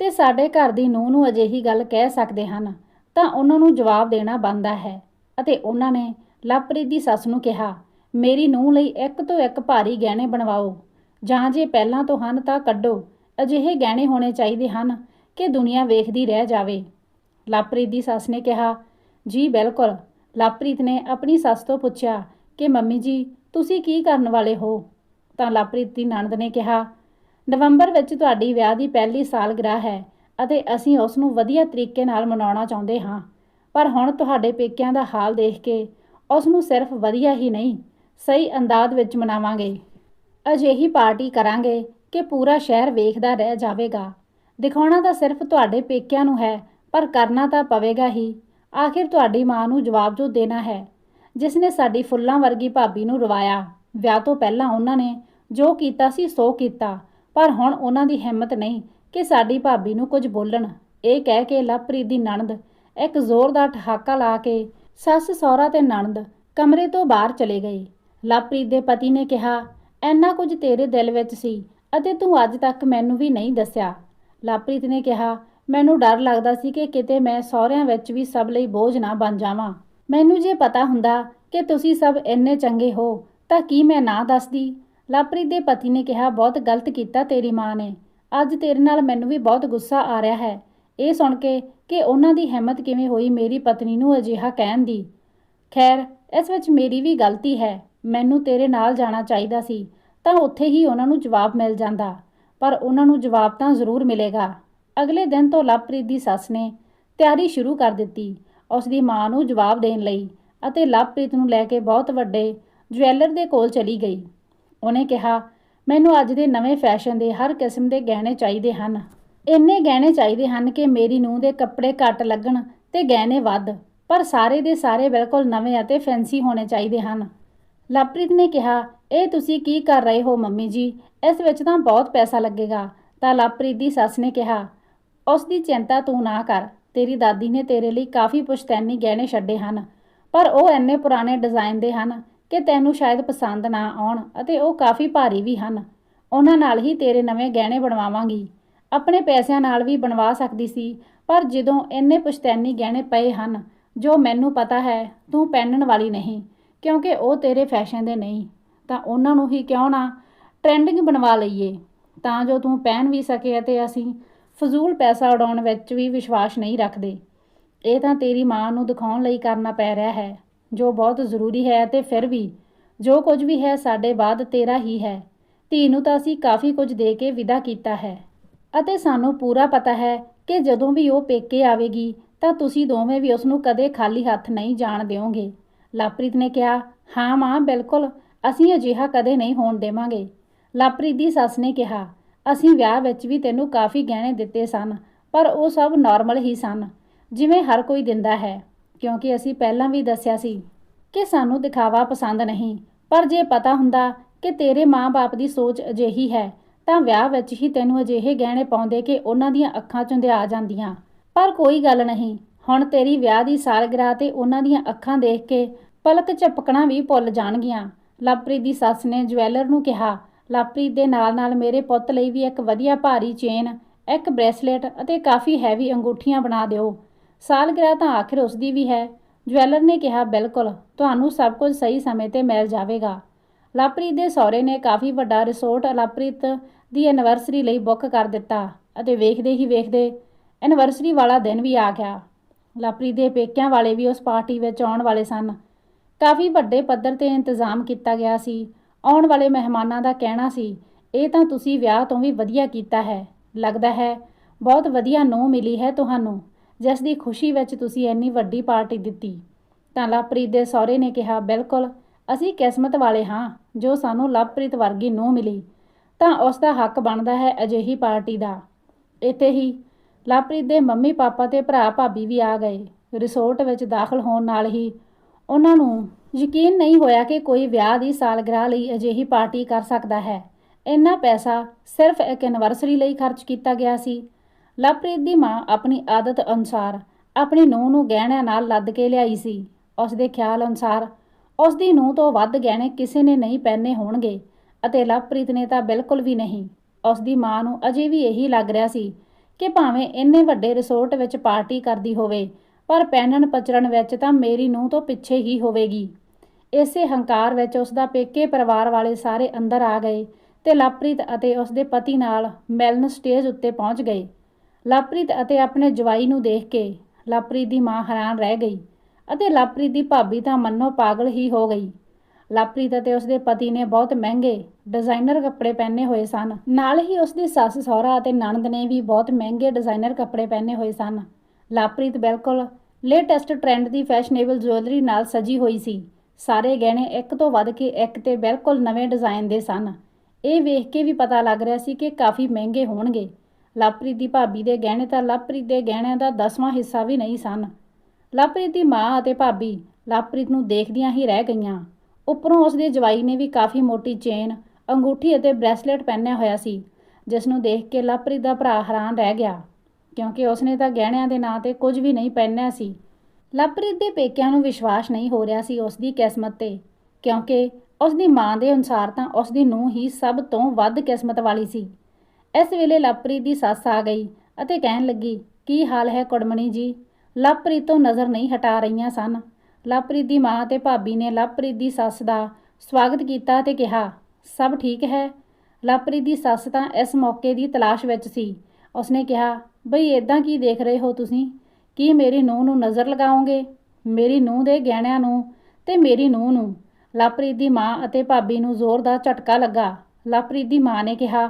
ਤੇ ਸਾਡੇ ਘਰ ਦੀ ਨੂੰਹ ਨੂੰ ਅਜਿਹੀ ਗੱਲ ਕਹਿ ਸਕਦੇ ਹਨ, ਤਾਂ ਉਹਨਾਂ ਨੂੰ ਜਵਾਬ ਦੇਣਾ ਬਣਦਾ ਹੈ ਅਤੇ ਉਹਨਾਂ ਨੇ ਲਵਪ੍ਰੀਤ ਦੀ ਸੱਸ ਨੂੰ ਕਿਹਾ, ਮੇਰੀ ਨੂੰਹ ਲਈ ਇੱਕ ਤੋਂ ਇੱਕ ਭਾਰੀ ਗਹਿਣੇ ਬਣਵਾਓ। ਜਾਂ ਜੇ ਪਹਿਲਾਂ ਤੋਂ ਹਨ ਤਾਂ ਕੱਢੋ। ਅਜਿਹੇ ਗਹਿਣੇ ਹੋਣੇ ਚਾਹੀਦੇ ਹਨ ਕਿ ਦੁਨੀਆ ਵੇਖਦੀ ਰਹਿ ਜਾਵੇ। ਲਵਪ੍ਰੀਤ ਦੀ ਸੱਸ ਨੇ ਕਿਹਾ, ਜੀ, ਬਿਲਕੁਲ। ਲਵਪ੍ਰੀਤ ਨੇ ਆਪਣੀ ਸੱਸ ਤੋਂ ਪੁੱਛਿਆ ਕਿ, ਮੰਮੀ ਜੀ, ਤੁਸੀਂ ਕੀ ਕਰਨ ਵਾਲੇ ਹੋ? ਤਾਂ ਲਵਪ੍ਰੀਤ ਦੀ ਨਣਦ ਨੇ ਕਿਹਾ, ਨਵੰਬਰ ਵਿੱਚ ਤੁਹਾਡੀ ਵਿਆਹ ਦੀ ਪਹਿਲੀ ਸਾਲਗਿਰਾਹ ਹੈ ਅਤੇ ਅਸੀਂ ਉਸ ਨੂੰ ਵਧੀਆ ਤਰੀਕੇ ਨਾਲ ਮਨਾਉਣਾ ਚਾਹੁੰਦੇ ਹਾਂ। ਪਰ ਹੁਣ ਤੁਹਾਡੇ ਪੇਕਿਆਂ ਦਾ ਹਾਲ ਦੇਖ ਕੇ ਉਸ ਨੂੰ ਸਿਰਫ ਵਧੀਆ ਹੀ ਨਹੀਂ, ਸਹੀ ਅੰਦਾਜ਼ ਵਿੱਚ ਮਨਾਵਾਂਗੇ। ਅਜਿਹੀ ਪਾਰਟੀ ਕਰਾਂਗੇ ਕਿ ਪੂਰਾ ਸ਼ਹਿਰ ਵੇਖਦਾ ਰਹਿ ਜਾਵੇਗਾ। ਦਿਖਾਉਣਾ ਤਾਂ ਸਿਰਫ ਤੁਹਾਡੇ ਪੇਕਿਆਂ ਨੂੰ ਹੈ ਪਰ ਕਰਨਾ ਤਾਂ ਪਵੇਗਾ ਹੀ। ਆਖਿਰ ਤੁਹਾਡੀ ਮਾਂ ਨੂੰ ਜਵਾਬ ਜੋ ਦੇਣਾ ਹੈ। ਜਿਸ ਨੇ ਸਾਡੀ ਫੁੱਲਾਂ ਵਰਗੀ ਭਾਬੀ ਨੂੰ ਰਵਾਇਆ। ਵਿਆਹ ਤੋਂ ਪਹਿਲਾਂ ਉਹਨਾਂ ਨੇ ਜੋ ਕੀਤਾ ਸੀ ਸੋ ਕੀਤਾ। ਪਰ ਹੁਣ ਉਹਨਾਂ ਦੀ ਹਿੰਮਤ ਨਹੀਂ ਕਿ ਸਾਡੀ ਭਾਬੀ ਨੂੰ ਕੁਝ ਬੋਲਣ। ਇਹ ਕਹਿ ਕੇ ਲਵਪ੍ਰੀਤ ਦੀ ਨਣਦ ਇੱਕ ਜ਼ੋਰਦਾਰ ਠਹਾਕਾ ਲਾ ਕੇ ਸੱਸ ਸਹੁਰਾ ਤੇ ਨਣਦ ਕਮਰੇ ਤੋਂ ਬਾਹਰ ਚਲੇ ਗਏ ਲਵਪ੍ਰੀਤ ਦੇ ਪਤੀ ਨੇ ਕਿਹਾ ਐਨਾ ਕੁਝ ਤੇਰੇ ਦਿਲ ਵਿੱਚ ਸੀ ਅਤੇ ਤੂੰ ਅੱਜ ਤੱਕ ਮੈਨੂੰ ਵੀ ਨਹੀਂ ਦੱਸਿਆ। ਲਵਪ੍ਰੀਤ ਨੇ ਕਿਹਾ ਮੈਨੂੰ ਡਰ ਲੱਗਦਾ ਸੀ ਕਿ ਕਿਤੇ ਮੈਂ ਸਹੁਰਿਆਂ ਵਿੱਚ ਵੀ ਸਭ ਲਈ ਬੋਝ ਨਾ ਬਣ ਜਾਵਾਂ। ਮੈਨੂੰ ਜੇ ਪਤਾ ਹੁੰਦਾ ਕਿ ਤੁਸੀਂ ਸਭ ਇੰਨੇ ਚੰਗੇ ਹੋ, ਤਾਂ ਕੀ ਮੈਂ ਨਾ ਦੱਸਦੀ? ਲਵਪ੍ਰੀਤ ਦੇ ਪਤੀ ਨੇ ਕਿਹਾ, ਬਹੁਤ ਗਲਤ ਕੀਤਾ ਤੇਰੀ ਮਾਂ ਨੇ। ਅੱਜ ਤੇਰੇ ਨਾਲ ਮੈਨੂੰ ਵੀ ਬਹੁਤ ਗੁੱਸਾ ਆ ਰਿਹਾ ਹੈ। ਇਹ ਸੁਣ ਕੇ ਕਿ ਉਹਨਾਂ ਦੀ ਹਿੰਮਤ ਕਿਵੇਂ ਹੋਈ ਮੇਰੀ ਪਤਨੀ ਨੂੰ ਅਜਿਹਾ ਕਹਿਣ ਦੀ? ਖੈਰ, ਇਸ ਵਿੱਚ ਮੇਰੀ ਵੀ ਗਲਤੀ ਹੈ। ਮੈਨੂੰ ਤੇਰੇ ਨਾਲ ਜਾਣਾ ਚਾਹੀਦਾ ਸੀ, ਤਾਂ ਉੱਥੇ ਹੀ ਉਹਨਾਂ ਨੂੰ ਜਵਾਬ ਮਿਲ ਜਾਂਦਾ। ਪਰ ਉਹਨਾਂ ਨੂੰ ਜਵਾਬ ਤਾਂ ਜ਼ਰੂਰ ਮਿਲੇਗਾ। ਅਗਲੇ ਦਿਨ ਤੋਂ ਲਵਪ੍ਰੀਤ ਦੀ ਸੱਸ ਨੇ ਤਿਆਰੀ ਸ਼ੁਰੂ ਕਰ ਦਿੱਤੀ। ਉਸ ਦੀ ਮਾਂ ਨੂੰ ਜਵਾਬ ਦੇਣ ਲਈ ਅਤੇ ਲਵਪ੍ਰੀਤ ਨੂੰ ਲੈ ਕੇ ਬਹੁਤ ਵੱਡੇ ਜਵੈਲਰ ਦੇ ਕੋਲ ਚਲੀ ਗਈ। ਉਹਨੇ ਕਿਹਾ, ਮੈਨੂੰ ਅੱਜ ਦੇ ਨਵੇਂ ਫੈਸ਼ਨ ਦੇ ਹਰ ਕਿਸਮ ਦੇ ਗਹਿਣੇ ਚਾਹੀਦੇ ਹਨ। ਇੰਨੇ ਗਹਿਣੇ ਚਾਹੀਦੇ ਹਨ ਕਿ ਮੇਰੀ ਨੂੰਹ ਦੇ ਕੱਪੜੇ ਘੱਟ ਲੱਗਣ ਤੇ ਗਹਿਣੇ ਵੱਧ, ਪਰ ਸਾਰੇ ਦੇ ਸਾਰੇ ਬਿਲਕੁਲ ਨਵੇਂ ਅਤੇ ਫੈਂਸੀ ਹੋਣੇ ਚਾਹੀਦੇ ਹਨ। ਲਵਪ੍ਰੀਤ ਨੇ ਕਿਹਾ, ਇਹ ਤੁਸੀਂ ਕੀ ਕਰ ਰਹੇ ਹੋ ਮੰਮੀ ਜੀ? ਇਸ ਵਿੱਚ ਤਾਂ ਬਹੁਤ ਪੈਸਾ ਲੱਗੇਗਾ। ਤਾਂ ਲਵਪ੍ਰੀਤ ਦੀ ਸੱਸ ਨੇ ਕਿਹਾ ਉਸ ਦੀ ਚਿੰਤਾ ਤੂੰ ਨਾ ਕਰ। ਤੇਰੀ ਦਾਦੀ ਨੇ ਤੇਰੇ ਲਈ ਕਾਫੀ ਪੁਸ਼ਤੈਨੀ ਗਹਿਣੇ ਛੱਡੇ ਹਨ, ਪਰ ਉਹ ਇੰਨੇ ਪੁਰਾਣੇ ਡਿਜ਼ਾਈਨ ਦੇ ਹਨ ਕਿ ਤੈਨੂੰ ਸ਼ਾਇਦ ਪਸੰਦ ਨਾ ਆਉਣ ਅਤੇ ਉਹ ਕਾਫੀ ਭਾਰੀ ਵੀ ਹਨ। ਉਹਨਾਂ ਨਾਲ ਹੀ ਤੇਰੇ ਨਵੇਂ ਗਹਿਣੇ ਬਣਵਾਵਾਂਗੀ। ਆਪਣੇ ਪੈਸਿਆਂ ਨਾਲ ਵੀ ਬਣਵਾ ਸਕਦੀ ਸੀ, ਪਰ ਜਦੋਂ ਇੰਨੇ ਪੁਸ਼ਤੈਨੀ ਗਹਿਣੇ ਪਏ ਹਨ, ਜੋ ਮੈਨੂੰ ਪਤਾ ਹੈ, ਤੂੰ ਪਹਿਨਣ ਵਾਲੀ ਨਹੀਂ, ਕਿਉਂਕਿ ਉਹ ਤੇਰੇ ਫੈਸ਼ਨ ਦੇ ਨਹੀਂ, ਤਾਂ ਉਹਨਾਂ ਨੂੰ ਹੀ ਕਿਉਂ ਨਾ ਟ੍ਰੈਂਡਿੰਗ ਬਣਵਾ ਲਈਏ। ਤਾਂ ਜੋ ਤੂੰ ਪਹਿਨ ਵੀ ਸਕੇ ਅਤੇ ਅਸੀਂ ਫਜ਼ੂਲ ਪੈਸਾ ਉਡਾਉਣ ਵਿੱਚ ਵੀ ਵਿਸ਼ਵਾਸ ਨਹੀਂ ਰੱਖਦੇ। ਇਹ ਤਾਂ ਤੇਰੀ ਮਾਂ ਨੂੰ ਦਿਖਾਉਣ ਲਈ ਕਰਨਾ ਪੈ ਰਿਹਾ ਹੈ, ਜੋ ਬਹੁਤ ਜ਼ਰੂਰੀ ਹੈ ਤੇ ਫਿਰ ਵੀ, ਜੋ ਕੁਝ ਵੀ ਹੈ ਸਾਡੇ ਬਾਅਦ ਤੇਰਾ ਹੀ ਹੈ। ਧੀ ਨੂੰ ਤਾਂ ਅਸੀਂ ਕਾਫੀ ਕੁਝ ਦੇ ਕੇ ਵਿਦਾ ਕੀਤਾ ਹੈ। ਅਤੇ ਸਾਨੂੰ ਪੂਰਾ ਪਤਾ ਹੈ ਕਿ ਜਦੋਂ ਵੀ ਉਹ ਪੇਕੇ ਆਵੇਗੀ, ਤਾਂ ਤੁਸੀਂ ਦੋਵੇਂ ਵੀ ਉਸ ਨੂੰ ਕਦੇ ਖਾਲੀ ਹੱਥ ਨਹੀਂ ਜਾਣ ਦਿਓਗੇ। ਲਾਪ੍ਰੀਤ ਨੇ ਕਿਹਾ, ਹਾਂ ਮਾਂ, ਬਿਲਕੁਲ, ਅਸੀਂ ਅਜਿਹਾ ਕਦੇ ਨਹੀਂ ਹੋਣ ਦੇਵਾਂਗੇ। ਲਾਪ੍ਰੀਤ ਦੀ ਸੱਸ ਨੇ ਕਿਹਾ ਅਸੀਂ ਵਿਆਹ ਵਿੱਚ ਵੀ ਤੈਨੂੰ ਕਾਫੀ ਗਹਿਣੇ ਦਿੱਤੇ ਸਨ, ਪਰ ਉਹ ਸਭ ਨਾਰਮਲ ਹੀ ਸਨ, ਜਿਵੇਂ ਹਰ ਕੋਈ ਦਿੰਦਾ ਹੈ, ਕਿਉਂਕਿ ਅਸੀਂ ਪਹਿਲਾਂ ਵੀ ਦੱਸਿਆ ਸੀ ਕਿ ਸਾਨੂੰ ਦਿਖਾਵਾ ਪਸੰਦ ਨਹੀਂ, ਪਰ ਜੇ ਪਤਾ ਹੁੰਦਾ ਕਿ ਤੇਰੇ ਮਾਂ-ਬਾਪ ਦੀ ਸੋਚ ਅਜਿਹੀ ਹੈ, ਤਾਂ ਵਿਆਹ ਵਿੱਚ ਹੀ ਤੈਨੂੰ ਅਜਿਹੇ ਗਹਿਣੇ ਪਾਉਂਦੇ ਕਿ ਉਹਨਾਂ ਦੀਆਂ ਅੱਖਾਂ ਚੋਂ ਆ ਜਾਂਦੀਆਂ। ਪਰ ਕੋਈ ਗੱਲ ਨਹੀਂ, ਹੁਣ ਤੇਰੀ ਵਿਆਹ ਦੀ ਸਾਲਗਿਰਾਹ ਤੇ ਉਹਨਾਂ ਦੀਆਂ ਅੱਖਾਂ ਦੇਖ ਕੇ ਪਲਕ ਝਪਕਣਾ ਵੀ ਭੁੱਲ ਜਾਣਗੀਆਂ, ਲਵਪ੍ਰੀਤ ਦੀ ਸੱਸ ਨੇ ਜਵੈਲਰ ਨੂੰ ਕਿਹਾ ਲਵਪ੍ਰੀਤ ਦੇ ਨਾਲ-ਨਾਲ ਮੇਰੇ ਪੁੱਤ ਲਈ ਵੀ ਇੱਕ ਵਧੀਆ ਭਾਰੀ ਚੇਨ, ਇੱਕ ਬ੍ਰੇਸਲੇਟ ਅਤੇ ਕਾਫੀ ਹੈਵੀ ਅੰਗੂਠੀਆਂ ਬਣਾ ਦਿਓ। ਸਾਲਗਿਰਾਹ ਤਾਂ ਆਖਿਰ ਉਸ ਦੀ ਵੀ ਹੈ। ਜਵੈਲਰ ਨੇ ਕਿਹਾ, ਬਿਲਕੁਲ, ਤੁਹਾਨੂੰ ਸਭ ਕੁਝ ਸਹੀ ਸਮੇਂ ਤੇ ਮਿਲ ਜਾਵੇਗਾ। ਲਵਪ੍ਰੀਤ ਦੇ ਸਹੁਰੇ ਨੇ ਕਾਫੀ ਵੱਡਾ ਰਿਸੋਰਟ ਲਵਪ੍ਰੀਤ ਦੀ ਐਨਵਰਸਰੀ ਲਈ ਬੁੱਕ ਕਰ ਦਿੱਤਾ ਅਤੇ ਵੇਖਦੇ ਹੀ ਵੇਖਦੇ ਐਨਵਰਸਰੀ ਵਾਲਾ ਦਿਨ ਵੀ ਆ ਗਿਆ। ਲਵਪ੍ਰੀਤ ਦੇ ਪੇਕਿਆਂ ਵਾਲੇ ਵੀ ਉਸ ਪਾਰਟੀ ਵਿੱਚ ਆਉਣ ਵਾਲੇ ਸਨ। ਕਾਫੀ ਵੱਡੇ ਪੱਧਰ ਤੇ ਇੰਤਜ਼ਾਮ ਕੀਤਾ ਗਿਆ ਸੀ। ਆਉਣ ਵਾਲੇ ਮਹਿਮਾਨਾਂ ਦਾ ਕਹਿਣਾ ਸੀ, ਇਹ ਤਾਂ ਤੁਸੀਂ ਵਿਆਹ ਤੋਂ ਵੀ ਵਧੀਆ ਕੀਤਾ ਹੈ, ਲੱਗਦਾ ਹੈ, ਬਹੁਤ ਵਧੀਆ ਨੋ ਮਿਲੀ ਹੈ ਤੁਹਾਨੂੰ, ਜਿਸ ਦੀ ਖੁਸ਼ੀ ਵਿੱਚ ਤੁਸੀਂ ਇੰਨੀ ਵੱਡੀ ਪਾਰਟੀ ਦਿੱਤੀ। ਤਾਂ ਲਵਪ੍ਰੀਤ ਦੇ ਸਹੁਰੇ ਨੇ ਕਿਹਾ, ਬਿਲਕੁਲ, ਅਸੀਂ ਕਿਸਮਤ ਵਾਲੇ ਹਾਂ, ਜੋ ਸਾਨੂੰ ਲਵਪ੍ਰੀਤ ਵਰਗੀ ਨੋ ਮਿਲੀ, ਤਾਂ ਉਸ ਦਾ ਹੱਕ ਬਣਦਾ ਹੈ ਅਜਿਹੀ ਪਾਰਟੀ ਦਾ। ਇੱਥੇ ਹੀ ਲਵਪ੍ਰੀਤ ਦੇ ਮੰਮੀ ਪਾਪਾ ਤੇ ਭਰਾ ਭਾਬੀ ਵੀ ਆ ਗਏ, ਰਿਸੋਰਟ ਵਿੱਚ ਦਾਖਲ ਹੋਣ ਨਾਲ ਹੀ ਉਹਨਾਂ ਨੂੰ ਯਕੀਨ ਨਹੀਂ ਹੋਇਆ ਕਿ ਕੋਈ ਵਿਆਹ ਦੀ ਸਾਲਗਿਰਾਹ ਲਈ ਅਜਿਹੀ ਪਾਰਟੀ ਕਰ ਸਕਦਾ ਹੈ। ਇੰਨਾ ਪੈਸਾ ਸਿਰਫ ਇੱਕ ਐਨਵਰਸਰੀ ਲਈ ਖਰਚ ਕੀਤਾ ਗਿਆ ਸੀ। ਲਵਪ੍ਰੀਤ ਦੀ ਮਾਂ ਆਪਣੀ ਆਦਤ ਅਨੁਸਾਰ ਆਪਣੀ ਨੂੰਹ ਨੂੰ ਗਹਿਣਿਆਂ ਨਾਲ ਲੱਦ ਕੇ ਲਿਆਈ ਸੀ। ਉਸ ਦੇ ਖਿਆਲ ਅਨੁਸਾਰ ਉਸ ਦੀ ਨੂੰਹ ਤੋਂ ਵੱਧ ਗਹਿਣੇ ਕਿਸੇ ਨੇ ਨਹੀਂ ਪਹਿਨੇ ਹੋਣਗੇ ਅਤੇ ਲਵਪ੍ਰੀਤ ਨੇ ਤਾਂ ਬਿਲਕੁਲ ਵੀ ਨਹੀਂ। ਉਸ ਦੀ ਮਾਂ ਨੂੰ ਅਜੇ ਵੀ ਇਹੀ ਲੱਗ ਰਿਹਾ ਸੀ ਕਿ ਭਾਵੇਂ ਇੰਨੇ ਵੱਡੇ ਰਿਸੋਰਟ ਵਿੱਚ ਪਾਰਟੀ ਕਰਦੀ ਹੋਵੇ, ਪਰ ਪਹਿਨਣ ਪਚਰਨ ਵਿੱਚ ਤਾਂ ਮੇਰੀ ਨੂੰਹ ਤੋਂ ਪਿੱਛੇ ਹੀ ਹੋਵੇਗੀ। ਇਸੇ ਹੰਕਾਰ ਵਿੱਚ ਉਸ ਦਾ ਪੇਕੇ ਪਰਿਵਾਰ ਵਾਲੇ ਸਾਰੇ ਅੰਦਰ ਆ ਗਏ ਤੇ ਲਵਪ੍ਰੀਤ ਅਤੇ ਉਸ ਦੇ ਪਤੀ ਨਾਲ ਮਿਲਨ ਸਟੇਜ ਉੱਤੇ ਪਹੁੰਚ ਗਏ। ਲਵਪ੍ਰੀਤ ਅਤੇ ਆਪਣੇ ਜਵਾਈ ਨੂੰ ਦੇਖ ਕੇ ਲਵਪ੍ਰੀਤ ਦੀ ਮਾਂ ਹੈਰਾਨ ਰਹਿ ਗਈ ਅਤੇ ਲਵਪ੍ਰੀਤ ਦੀ ਭਾਬੀ ਤਾਂ ਮੰਨੋ ਪਾਗਲ ਹੀ ਹੋ ਗਈ। ਲਵਪ੍ਰੀਤ ਅਤੇ ਉਸ ਦੇ ਪਤੀ ਨੇ ਬਹੁਤ ਮਹਿੰਗੇ ਡਿਜ਼ਾਈਨਰ ਕੱਪੜੇ ਪਹਿਨੇ ਹੋਏ ਸਨ। ਨਾਲ ਹੀ ਉਸ ਦੀ ਸੱਸ ਸਹੁਰਾ ਅਤੇ ਨਣਦ ਨੇ ਵੀ ਬਹੁਤ ਮਹਿੰਗੇ ਡਿਜ਼ਾਈਨਰ ਕੱਪੜੇ ਪਹਿਨੇ ਹੋਏ ਸਨ। ਲਵਪ੍ਰੀਤ ਬਿਲਕੁਲ ਲੇਟੈਸਟ ਟ੍ਰੈਂਡ ਦੀ ਫੈਸ਼ਨੇਬਲ ਜੁਐਲਰੀ ਨਾਲ ਸਜੀ ਹੋਈ ਸੀ। ਸਾਰੇ ਗਹਿਣੇ ਇੱਕ ਤੋਂ ਵੱਧ ਕੇ ਇੱਕ ਤੇ ਬਿਲਕੁਲ ਨਵੇਂ ਡਿਜ਼ਾਈਨ ਦੇ ਸਨ। ਇਹ ਵੇਖ ਕੇ ਵੀ ਪਤਾ ਲੱਗ ਰਿਹਾ ਸੀ ਕਿ ਕਾਫੀ ਮਹਿੰਗੇ ਹੋਣਗੇ। ਲਵਪ੍ਰੀਤ ਦੀ ਭਾਬੀ ਦੇ ਗਹਿਣੇ ਤਾਂ ਲਵਪ੍ਰੀਤ ਦੇ ਗਹਿਣਿਆਂ ਦਾ 10ਵਾਂ ਹਿੱਸਾ ਵੀ ਨਹੀਂ ਸਨ। ਲਵਪ੍ਰੀਤ ਦੀ ਮਾਂ ਅਤੇ ਭਾਬੀ ਲਵਪ੍ਰੀਤ ਨੂੰ ਦੇਖਦੀਆਂ ਹੀ ਰਹਿ ਗਈਆਂ। ਉੱਪਰੋਂ ਉਸ ਦੇ ਜਵਾਈ ਨੇ ਵੀ ਕਾਫੀ ਮੋਟੀ ਚੇਨ, ਅੰਗੂਠੀ ਅਤੇ ਬ੍ਰੈਸਲੇਟ ਪਹਿਨਿਆ ਹੋਇਆ ਸੀ, ਜਿਸ ਨੂੰ ਦੇਖ ਕੇ ਲਵਪ੍ਰੀਤ ਦਾ ਭਰਾ ਹੈਰਾਨ ਰਹਿ ਗਿਆ, ਕਿਉਂਕਿ ਉਸਨੇ ਤਾਂ ਗਹਿਣਿਆਂ ਦੇ ਨਾਂ ਤੇ ਕੁਝ ਵੀ ਨਹੀਂ ਪਹਿਨਿਆ ਸੀ। ਲਵਪ੍ਰੀਤ ਦੇ ਪੇਕਿਆਂ ਨੂੰ ਵਿਸ਼ਵਾਸ ਨਹੀਂ ਹੋ ਰਿਹਾ ਸੀ ਉਸ ਦੀ ਕਿਸਮਤ ਤੇ, ਕਿਉਂਕਿ ਉਸ ਦੀ ਮਾਂ ਦੇ ਅਨੁਸਾਰ ਤਾਂ ਉਸ ਦੀ ਨੂੰਹ ਹੀ ਸਭ ਤੋਂ ਵੱਧ ਕਿਸਮਤ ਵਾਲੀ ਸੀ। ਇਸ ਵੇਲੇ ਲਵਪ੍ਰੀਤ ਦੀ ਸੱਸ ਆ ਗਈ ਅਤੇ ਕਹਿਣ ਲੱਗੀ, ਕੀ ਹਾਲ ਹੈ ਕੁੜਮਣੀ ਜੀ? ਲਵਪ੍ਰੀਤ ਤੋਂ ਨਜ਼ਰ ਨਹੀਂ ਹਟਾ ਰਹੀਆਂ ਸਨ। ਲਵਪ੍ਰੀਤ ਦੀ ਮਾਂ ਤੇ ਭਾਬੀ ਨੇ ਲਵਪ੍ਰੀਤ ਦੀ ਸੱਸ ਦਾ ਸਵਾਗਤ ਕੀਤਾ ਤੇ ਕਿਹਾ, ਸਭ ਠੀਕ ਹੈ? ਲਵਪ੍ਰੀਤ ਦੀ ਸੱਸ ਤਾਂ ਇਸ ਮੌਕੇ ਦੀ ਤਲਾਸ਼ ਵਿੱਚ ਸੀ। ਉਸਨੇ ਕਿਹਾ, ਬਈ ਇਦਾਂ ਕੀ ਦੇਖ ਰਹੇ ਹੋ ਤੁਸੀਂ? ਕੀ ਮੇਰੀ ਨੂੰਹ ਨੂੰ ਨਜ਼ਰ ਲਗਾਓਗੇ? ਮੇਰੀ ਨੂੰਹ ਦੇ ਗਹਿਣਿਆਂ ਨੂੰ ਤੇ ਮੇਰੀ ਨੂੰਹ ਨੂੰ। ਲਵਪ੍ਰੀਤ ਦੀ ਮਾਂ ਅਤੇ ਭਾਬੀ ਨੂੰ ਜ਼ੋਰਦਾਰ ਝਟਕਾ ਲੱਗਾ। ਲਵਪ੍ਰੀਤ ਦੀ ਮਾਂ ਨੇ ਕਿਹਾ,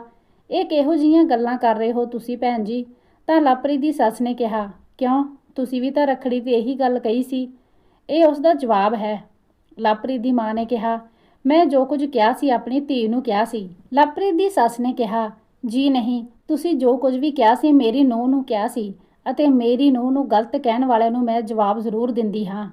ਇਹ ਕਿਹੋ ਜੀਆਂ ਗੱਲਾਂ ਕਰ ਰਹੇ ਹੋ ਤੁਸੀਂ ਭੈਣ ਜੀ? ਤਾਂ ਲਵਪ੍ਰੀਤ ਦੀ ਸੱਸ ਨੇ ਕਿਹਾ, ਕਿਉਂ? ਤੁਸੀਂ ਵੀ ਤਾਂ ਰਖੜੀ ਤੇ ਇਹੀ ਗੱਲ ਕਹੀ ਸੀ। ਇਹ ਉਸ ਦਾ ਜਵਾਬ ਹੈ। ਲਵਪ੍ਰੀਤ ਦੀ ਮਾਂ ਨੇ ਕਿਹਾ, ਮੈਂ ਜੋ ਕੁਝ ਕਿਹਾ ਸੀ ਆਪਣੀ ਧੀ ਨੂੰ ਕਿਹਾ ਸੀ। ਲਵਪ੍ਰੀਤ ਦੀ ਸੱਸ ਨੇ ਕਿਹਾ, ਜੀ ਨਹੀਂ, ਤੁਸੀਂ ਜੋ ਕੁਝ ਵੀ ਕਿਹਾ ਸੀ ਮੇਰੀ ਨੂੰਹ ਨੂੰ ਕਿਹਾ ਸੀ। ਅਤੇ ਮੇਰੀ ਨੂੰਹ ਨੂੰ ਗਲਤ ਕਹਿਣ ਵਾਲਿਆਂ ਨੂੰ ਮੈਂ ਜਵਾਬ ਜ਼ਰੂਰ ਦਿੰਦੀ ਹਾਂ।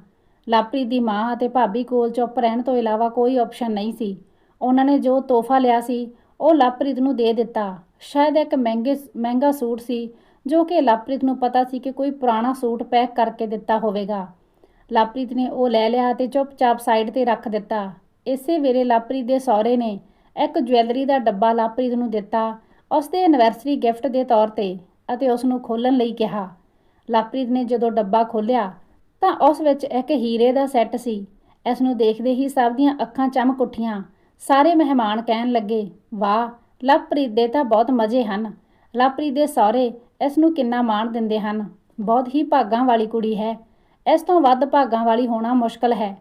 ਲਵਪ੍ਰੀਤ ਦੀ ਮਾਂ ਅਤੇ ਭਾਬੀ ਕੋਲ ਚੁੱਪ ਰਹਿਣ ਤੋਂ ਇਲਾਵਾ ਕੋਈ ਆਪਸ਼ਨ ਨਹੀਂ ਸੀ। ਉਹਨਾਂ ਨੇ ਜੋ ਤੋਹਫਾ ਲਿਆ ਸੀ, ਉਹ ਲਵਪ੍ਰੀਤ ਨੂੰ ਦੇ ਦਿੱਤਾ। ਸ਼ਾਇਦ ਇੱਕ ਮਹਿੰਗੇ ਮਹਿੰਗਾ ਸੂਟ ਸੀ, ਜੋ ਕਿ ਲਵਪ੍ਰੀਤ ਨੂੰ ਪਤਾ ਸੀ ਕਿ ਕੋਈ ਪੁਰਾਣਾ ਸੂਟ ਪੈਕ ਕਰਕੇ ਦਿੱਤਾ ਹੋਵੇਗਾ। ਲਵਪ੍ਰੀਤ ਨੇ ਉਹ ਲੈ ਲਿਆ ਤੇ ਚੁੱਪਚਾਪ ਸਾਈਡ ਤੇ ਰੱਖ ਦਿੱਤਾ। ਇਸੇ ਵੇਲੇ ਲਵਪ੍ਰੀਤ ਦੇ ਸਹੁਰੇ ਨੇ ਇੱਕ ਜੁਐਲਰੀ ਦਾ ਡੱਬਾ ਲਵਪ੍ਰੀਤ ਨੂੰ ਦਿੱਤਾ ਉਸ ਦੇ ਐਨਵਰਸਰੀ ਗਿਫਟ ਦੇ ਤੌਰ ਤੇ। ਅਤੇ ਉਸ ਨੂੰ ਖੋਲਣ ਲਈ ਕਿਹਾ। ਲਵਪ੍ਰੀਤ ਨੇ ਜਦੋਂ ਡੱਬਾ ਖੋਲ੍ਹਿਆ ਤਾਂ ਉਸ ਵਿੱਚ ਇੱਕ ਹੀਰੇ ਦਾ ਸੈੱਟ ਸੀ। ਇਸ ਨੂੰ ਦੇਖਦੇ ਹੀ ਸਭ ਦੀਆਂ ਅੱਖਾਂ ਚਮਕ ਉੱਠੀਆਂ। ਸਾਰੇ ਮਹਿਮਾਨ ਕਹਿਣ ਲੱਗੇ, ਵਾਹ, ਲਵਪ੍ਰੀਤ ਦੇ ਤਾਂ ਬਹੁਤ ਮਜ਼ੇ ਹਨ। ਲਵਪ੍ਰੀਤ ਦੇ ਸਹੁਰੇ ਇਸ ਨੂੰ ਕਿੰਨਾ ਮਾਣ ਦਿੰਦੇ ਹਨ। ਬਹੁਤ ਹੀ ਭਾਗਾਂ ਵਾਲੀ ਕੁੜੀ ਹੈ। ਇਸ ਤੋਂ ਵੱਧ ਭਾਗਾਂ ਵਾਲੀ ਹੋਣਾ ਮੁਸ਼ਕਲ ਹੈ।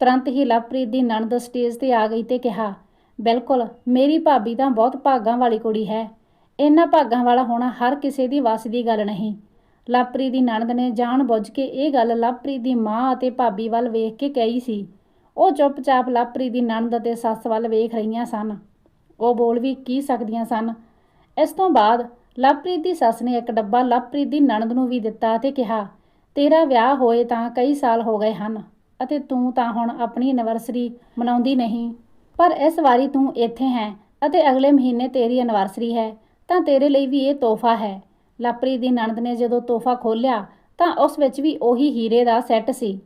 ਤੁਰੰਤ ਹੀ ਲਵਪ੍ਰੀਤ ਦੀ ਨਣਦ ਸਟੇਜ ਤੇ ਆ ਗਈ ਤੇ ਕਿਹਾ, ਬਿਲਕੁਲ, ਮੇਰੀ ਭਾਬੀ ਤਾਂ ਬਹੁਤ ਭਾਗਾਂ ਵਾਲੀ ਕੁੜੀ ਹੈ। ਇਹਨਾਂ ਭਾਗਾਂ ਵਾਲਾ ਹੋਣਾ ਹਰ ਕਿਸੇ ਦੀ ਵੱਸ ਦੀ ਗੱਲ ਨਹੀਂ। ਲਵਪ੍ਰੀਤ ਦੀ ਨਣਦ ਨੇ ਜਾਣ ਬੁੱਝ ਕੇ ਇਹ ਗੱਲ ਲਵਪ੍ਰੀਤ ਦੀ ਮਾਂ ਅਤੇ ਭਾਬੀ ਵੱਲ ਵੇਖ ਕੇ ਕਹੀ ਸੀ। ਉਹ ਚੁੱਪਚਾਪ ਲਵਪ੍ਰੀਤ ਦੀ ਨਣਦ ਅਤੇ ਸੱਸ ਵੱਲ ਵੇਖ ਰਹੀਆਂ ਸਨ। ਉਹ ਬੋਲ ਵੀ ਕੀ ਸਕਦੀਆਂ ਸਨ। ਇਸ ਤੋਂ ਬਾਅਦ ਲਵਪ੍ਰੀਤ ਦੀ ਸੱਸ ਨੇ ਇੱਕ ਡੱਬਾ ਲਵਪ੍ਰੀਤ ਦੀ ਨਣਦ ਨੂੰ ਵੀ ਦਿੱਤਾ ਤੇ ਕਿਹਾ, ਤੇਰਾ ਵਿਆਹ ਹੋਏ ਤਾਂ ਕਈ ਸਾਲ ਹੋ ਗਏ ਹਨ ਅਤੇ ਤੂੰ ਤਾਂ ਹੁਣ ਆਪਣੀ ਐਨਵਰਸਰੀ ਮਨਾਉਂਦੀ ਨਹੀਂ। ਪਰ ਇਸ ਵਾਰੀ ਤੂੰ ਇੱਥੇ ਹੈ ਅਤੇ ਅਗਲੇ ਮਹੀਨੇ ਤੇਰੀ ਐਨਵਰਸਰੀ ਹੈ। ਤਾਂ ਤੇਰੇ ਲਈ ਵੀ ਇਹ ਤੋਹਫਾ ਹੈ। ਲਵਪ੍ਰੀਤ ਦੀ ਨਣਦ ਨੇ ਜਦੋਂ ਤੋਹਫਾ ਖੋਲ੍ਹਿਆ, ਤਾਂ ਉਸ ਵਿੱਚ ਵੀ ਉਹੀ ਹੀਰੇ ਦਾ ਸੈੱਟ ਸੀ।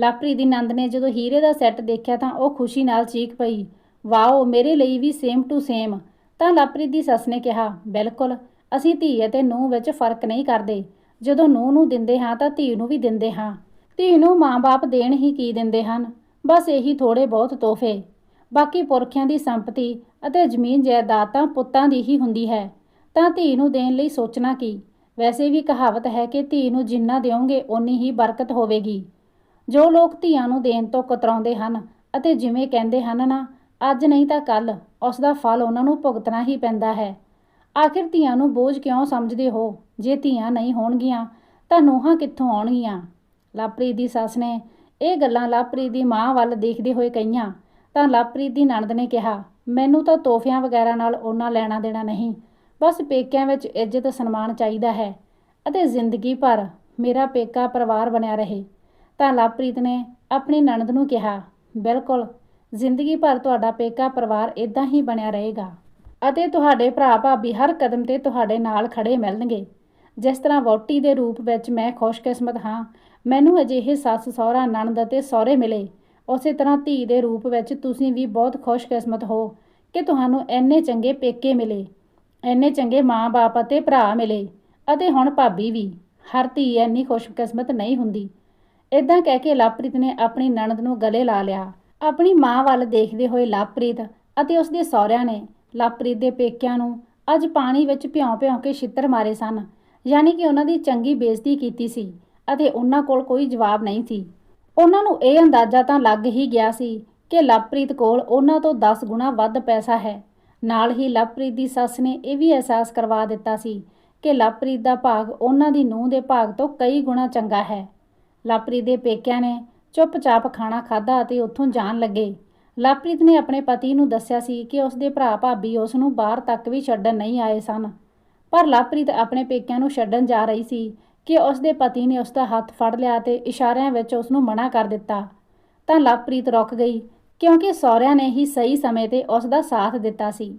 ਲਵਪ੍ਰੀਤ ਦੀ ਨੰਦ ਨੇ ਜਦੋਂ ਹੀਰੇ ਦਾ ਸੈੱਟ ਦੇਖਿਆ, ਤਾਂ ਉਹ ਖੁਸ਼ੀ ਨਾਲ ਚੀਕ ਪਈ, ਵਾਓ, ਮੇਰੇ ਲਈ ਵੀ ਸੇਮ ਟੂ ਸੇਮ ਤਾਂ ਲਵਪ੍ਰੀਤ ਦੀ ਸੱਸ ਨੇ ਕਿਹਾ, ਬਿਲਕੁਲ, ਅਸੀਂ ਧੀ ਅਤੇ ਨੂੰਹ ਵਿੱਚ ਫ਼ਰਕ ਨਹੀਂ ਕਰਦੇ। ਜਦੋਂ ਨੂੰਹ ਨੂੰ ਦਿੰਦੇ ਹਾਂ, ਤਾਂ ਧੀ ਨੂੰ ਵੀ ਦਿੰਦੇ ਹਾਂ। ਧੀ ਨੂੰ ਮਾਂ-ਬਾਪ ਦੇਣ ਹੀ ਕੀ ਦਿੰਦੇ ਹਨ? ਬਸ ਇਹੀ ਥੋੜੇ ਬਹੁਤ ਤੋਹਫੇ। ਬਾਕੀ ਪੁਰਖਿਆਂ ਦੀ ਸੰਪਤੀ ਅਤੇ ਜ਼ਮੀਨ ਜਾਇਦਾਦ ਤਾਂ ਪੁੱਤਾਂ ਦੀ ਹੀ ਹੁੰਦੀ ਹੈ। ਤਾਂ ਧੀ ਨੂੰ ਦੇਣ ਲਈ ਸੋਚਣਾ ਕੀ? ਵੈਸੇ ਵੀ ਕਹਾਵਤ ਹੈ ਕਿ ਧੀ ਨੂੰ ਜਿੰਨਾ ਦਿਓਗੇ, ਓਨੀ ਹੀ ਬਰਕਤ ਹੋਵੇਗੀ। ਜੋ ਲੋਕ ਧੀਆਂ ਨੂੰ ਦੇਣ ਤੋਂ ਕਤਰਾਉਂਦੇ ਹਨ ਅਤੇ ਜਿਵੇਂ ਕਹਿੰਦੇ ਹਨ ਨਾ, ਅੱਜ ਨਹੀਂ ਤਾਂ ਕੱਲ ਉਸ ਦਾ ਫਲ ਉਹਨਾਂ ਨੂੰ ਭੁਗਤਣਾ ਹੀ ਪੈਂਦਾ ਹੈ। ਆਖਿਰ ਧੀਆਂ ਨੂੰ ਬੋਝ ਕਿਉਂ ਸਮਝਦੇ ਹੋ? ਜੇ ਧੀਆਂ ਨਹੀਂ ਹੋਣਗੀਆਂ, ਤਾਂ ਨੂੰਹਾਂ ਕਿੱਥੋਂ ਆਉਣਗੀਆਂ? ਲਵਪ੍ਰੀਤ ਦੀ ਸੱਸ ਨੇ ਇਹ ਗੱਲਾਂ ਲਵਪ੍ਰੀਤ ਦੀ ਮਾਂ ਵੱਲ ਦੇਖਦੇ ਹੋਏ ਕਹੀਆਂ, ਤਾਂ ਲਵਪ੍ਰੀਤ ਦੀ ਨਣਦ ਨੇ ਕਿਹਾ, ਮੈਨੂੰ ਤਾਂ ਤੋਹਫਿਆਂ ਵਗੈਰਾ ਨਾਲ ਉਹਨਾਂ ਲੈਣਾ ਦੇਣਾ ਨਹੀਂ ਬਸ ਪੇਕਿਆਂ ਵਿੱਚ ਇੱਜ਼ਤ, ਸਨਮਾਨ ਚਾਹੀਦਾ ਹੈ ਅਤੇ ਜ਼ਿੰਦਗੀ ਭਰ ਮੇਰਾ ਪੇਕਾ ਪਰਿਵਾਰ ਬਣਿਆ ਰਹੇ। ਤਾਂ ਲਵਪ੍ਰੀਤ ਨੇ ਆਪਣੀ ਨਣਦ ਨੂੰ ਕਿਹਾ, ਬਿਲਕੁਲ, ਜ਼ਿੰਦਗੀ ਭਰ ਤੁਹਾਡਾ ਪੇਕਾ ਪਰਿਵਾਰ ਇਦਾਂ ਹੀ ਬਣਿਆ ਰਹੇਗਾ ਅਤੇ ਤੁਹਾਡੇ ਭਰਾ ਭਾਬੀ ਹਰ ਕਦਮ ਤੇ ਤੁਹਾਡੇ ਨਾਲ ਖੜੇ ਮਿਲਣਗੇ। ਜਿਸ ਤਰ੍ਹਾਂ ਵਹੁਟੀ ਦੇ ਰੂਪ ਵਿੱਚ ਮੈਂ ਖੁਸ਼ਕਿਸਮਤ ਹਾਂ, ਮੈਨੂੰ ਅਜਿਹੇ ਸੱਸ, ਸਹੁਰਾ, ਨਣਦ ਅਤੇ ਸਹੁਰੇ ਮਿਲੇ। ਉਸੇ ਤਰ੍ਹਾਂ ਧੀ ਦੇ ਰੂਪ ਵਿੱਚ ਤੁਸੀਂ ਵੀ ਬਹੁਤ ਖੁਸ਼ਕਿਸਮਤ ਹੋ ਕਿ ਤੁਹਾਨੂੰ ਇੰਨੇ ਚੰਗੇ ਪੇਕੇ ਮਿਲੇ। ਇੰਨੇ ਚੰਗੇ ਮਾਂ-ਬਾਪ ਅਤੇ ਭਰਾ ਮਿਲੇ ਅਤੇ ਹੁਣ ਭਾਬੀ ਵੀ। ਹਰ ਧੀ ਇੰਨੀ ਖੁਸ਼ਕਿਸਮਤ ਨਹੀਂ ਹੁੰਦੀ। ਇਦਾਂ ਕਹਿ ਕੇ ਲਵਪ੍ਰੀਤ ਨੇ ਆਪਣੀ ਨਣਦ ਨੂੰ ਗਲੇ ਲਾ ਲਿਆ। ਆਪਣੀ ਮਾਂ ਵੱਲ ਦੇਖਦੇ ਹੋਏ ਲਵਪ੍ਰੀਤ ਅਤੇ ਉਸਦੇ ਸਹੁਰਿਆਂ ਨੇ ਲਵਪ੍ਰੀਤ ਦੇ ਪੇਕਿਆਂ ਨੂੰ ਅੱਜ ਪਾਣੀ ਵਿੱਚ ਭਿਉਂ-ਭਿਉਂ ਕੇ ਛਿੱਤਰ ਮਾਰੇ ਸਨ। ਯਾਨੀ ਕਿ ਉਹਨਾਂ ਦੀ ਚੰਗੀ ਬੇਇੱਜ਼ਤੀ ਕੀਤੀ ਸੀ ਅਤੇ ਉਹਨਾਂ ਕੋਲ ਕੋਈ ਜਵਾਬ ਨਹੀਂ ਸੀ। ਉਹਨਾਂ ਨੂੰ ਇਹ ਅੰਦਾਜ਼ਾ ਤਾਂ ਲੱਗ ਹੀ ਗਿਆ ਸੀ ਕਿ ਲਵਪ੍ਰੀਤ ਕੋਲ ਉਹਨਾਂ ਤੋਂ 10 ਗੁਣਾ ਵੱਧ ਪੈਸਾ ਹੈ। ਨਾਲ ਹੀ ਲਵਪ੍ਰੀਤ ਦੀ ਸੱਸ ਨੇ ਇਹ ਵੀ ਅਹਿਸਾਸ ਕਰਵਾ ਦਿੱਤਾ ਸੀ ਕਿ ਲਵਪ੍ਰੀਤ ਦਾ ਭਾਗ ਉਹਨਾਂ ਦੀ ਨੂੰਹ ਦੇ ਭਾਗ ਤੋਂ ਕਈ ਗੁਣਾ ਚੰਗਾ ਹੈ। ਲਵਪ੍ਰੀਤ ਦੇ ਪੇਕਿਆਂ ਨੇ ਚੁੱਪਚਾਪ ਖਾਣਾ ਖਾਧਾ ਅਤੇ ਉੱਥੋਂ ਜਾਣ ਲੱਗੇ। ਲਵਪ੍ਰੀਤ ਨੇ ਆਪਣੇ ਪਤੀ ਨੂੰ ਦੱਸਿਆ ਸੀ ਕਿ ਉਸ ਦੇ ਭਰਾ ਭਾਬੀ ਉਸ ਨੂੰ ਬਾਹਰ ਤੱਕ ਵੀ ਛੱਡਣ ਨਹੀਂ ਆਏ ਸਨ। ਪਰ ਲਵਪ੍ਰੀਤ ਆਪਣੇ ਪੇਕਿਆਂ ਨੂੰ ਛੱਡਣ ਜਾ ਰਹੀ ਸੀ ਕਿ ਉਸ ਦੇ ਪਤੀ ਨੇ ਉਸ ਦਾ ਹੱਥ ਫੜ ਲਿਆ ਤੇ ਇਸ਼ਾਰਿਆਂ ਵਿੱਚ ਉਸ ਨੂੰ ਮਨਾ ਕਰ ਦਿੱਤਾ। ਤਾਂ ਲਵਪ੍ਰੀਤ ਰੁਕ ਗਈ ਕਿਉਂਕਿ ਸਹੁਰਿਆਂ ਨੇ ਹੀ ਸਹੀ ਸਮੇਂ ਤੇ ਉਸ ਦਾ ਸਾਥ ਦਿੱਤਾ ਸੀ।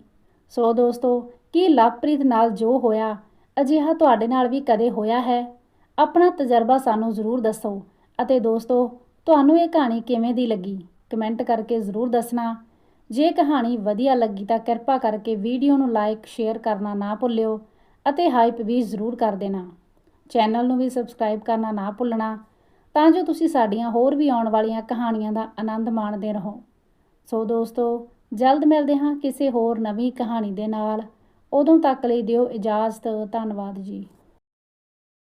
ਸੋ ਦੋਸਤੋ, ਕੀ ਲਵਪ੍ਰੀਤ ਨਾਲ ਜੋ ਹੋਇਆ, ਅਜਿਹਾ ਤੁਹਾਡੇ ਨਾਲ ਵੀ ਕਦੇ ਹੋਇਆ ਹੈ? ਆਪਣਾ ਤਜਰਬਾ ਸਾਨੂੰ ਜ਼ਰੂਰ ਦੱਸੋ। ਅਤੇ ਦੋਸਤੋ, ਤੁਹਾਨੂੰ ਇਹ ਕਹਾਣੀ ਕਿਵੇਂ ਦੀ ਲੱਗੀ? ਕਮੈਂਟ ਕਰਕੇ ਜ਼ਰੂਰ ਦੱਸਣਾ। ਜੇ ਕਹਾਣੀ ਵਧੀਆ ਲੱਗੀ ਤਾਂ ਕਿਰਪਾ ਕਰਕੇ ਵੀਡੀਓ ਨੂੰ ਲਾਈਕ, ਸ਼ੇਅਰ ਕਰਨਾ ਨਾ ਭੁੱਲਿਓ ਅਤੇ ਹਾਈਪ ਵੀ ਜ਼ਰੂਰ ਕਰ ਦੇਣਾ। ਚੈਨਲ ਨੂੰ ਵੀ ਸਬਸਕ੍ਰਾਈਬ ਕਰਨਾ ਨਾ ਭੁੱਲਣਾ ਤਾਂ ਜੋ ਤੁਸੀਂ ਸਾਡੀਆਂ ਹੋਰ ਵੀ ਆਉਣ ਵਾਲੀਆਂ ਕਹਾਣੀਆਂ ਦਾ ਆਨੰਦ ਮਾਣਦੇ ਰਹੋ। ਸੋ ਦੋਸਤੋ, ਜਲਦ ਮਿਲਦੇ ਹਾਂ ਕਿਸੇ ਹੋਰ ਨਵੀਂ ਕਹਾਣੀ ਦੇ ਨਾਲ। ਉਦੋਂ ਤੱਕ ਲਈ ਦਿਓ ਇਜਾਜ਼ਤ। ਧੰਨਵਾਦ ਜੀ।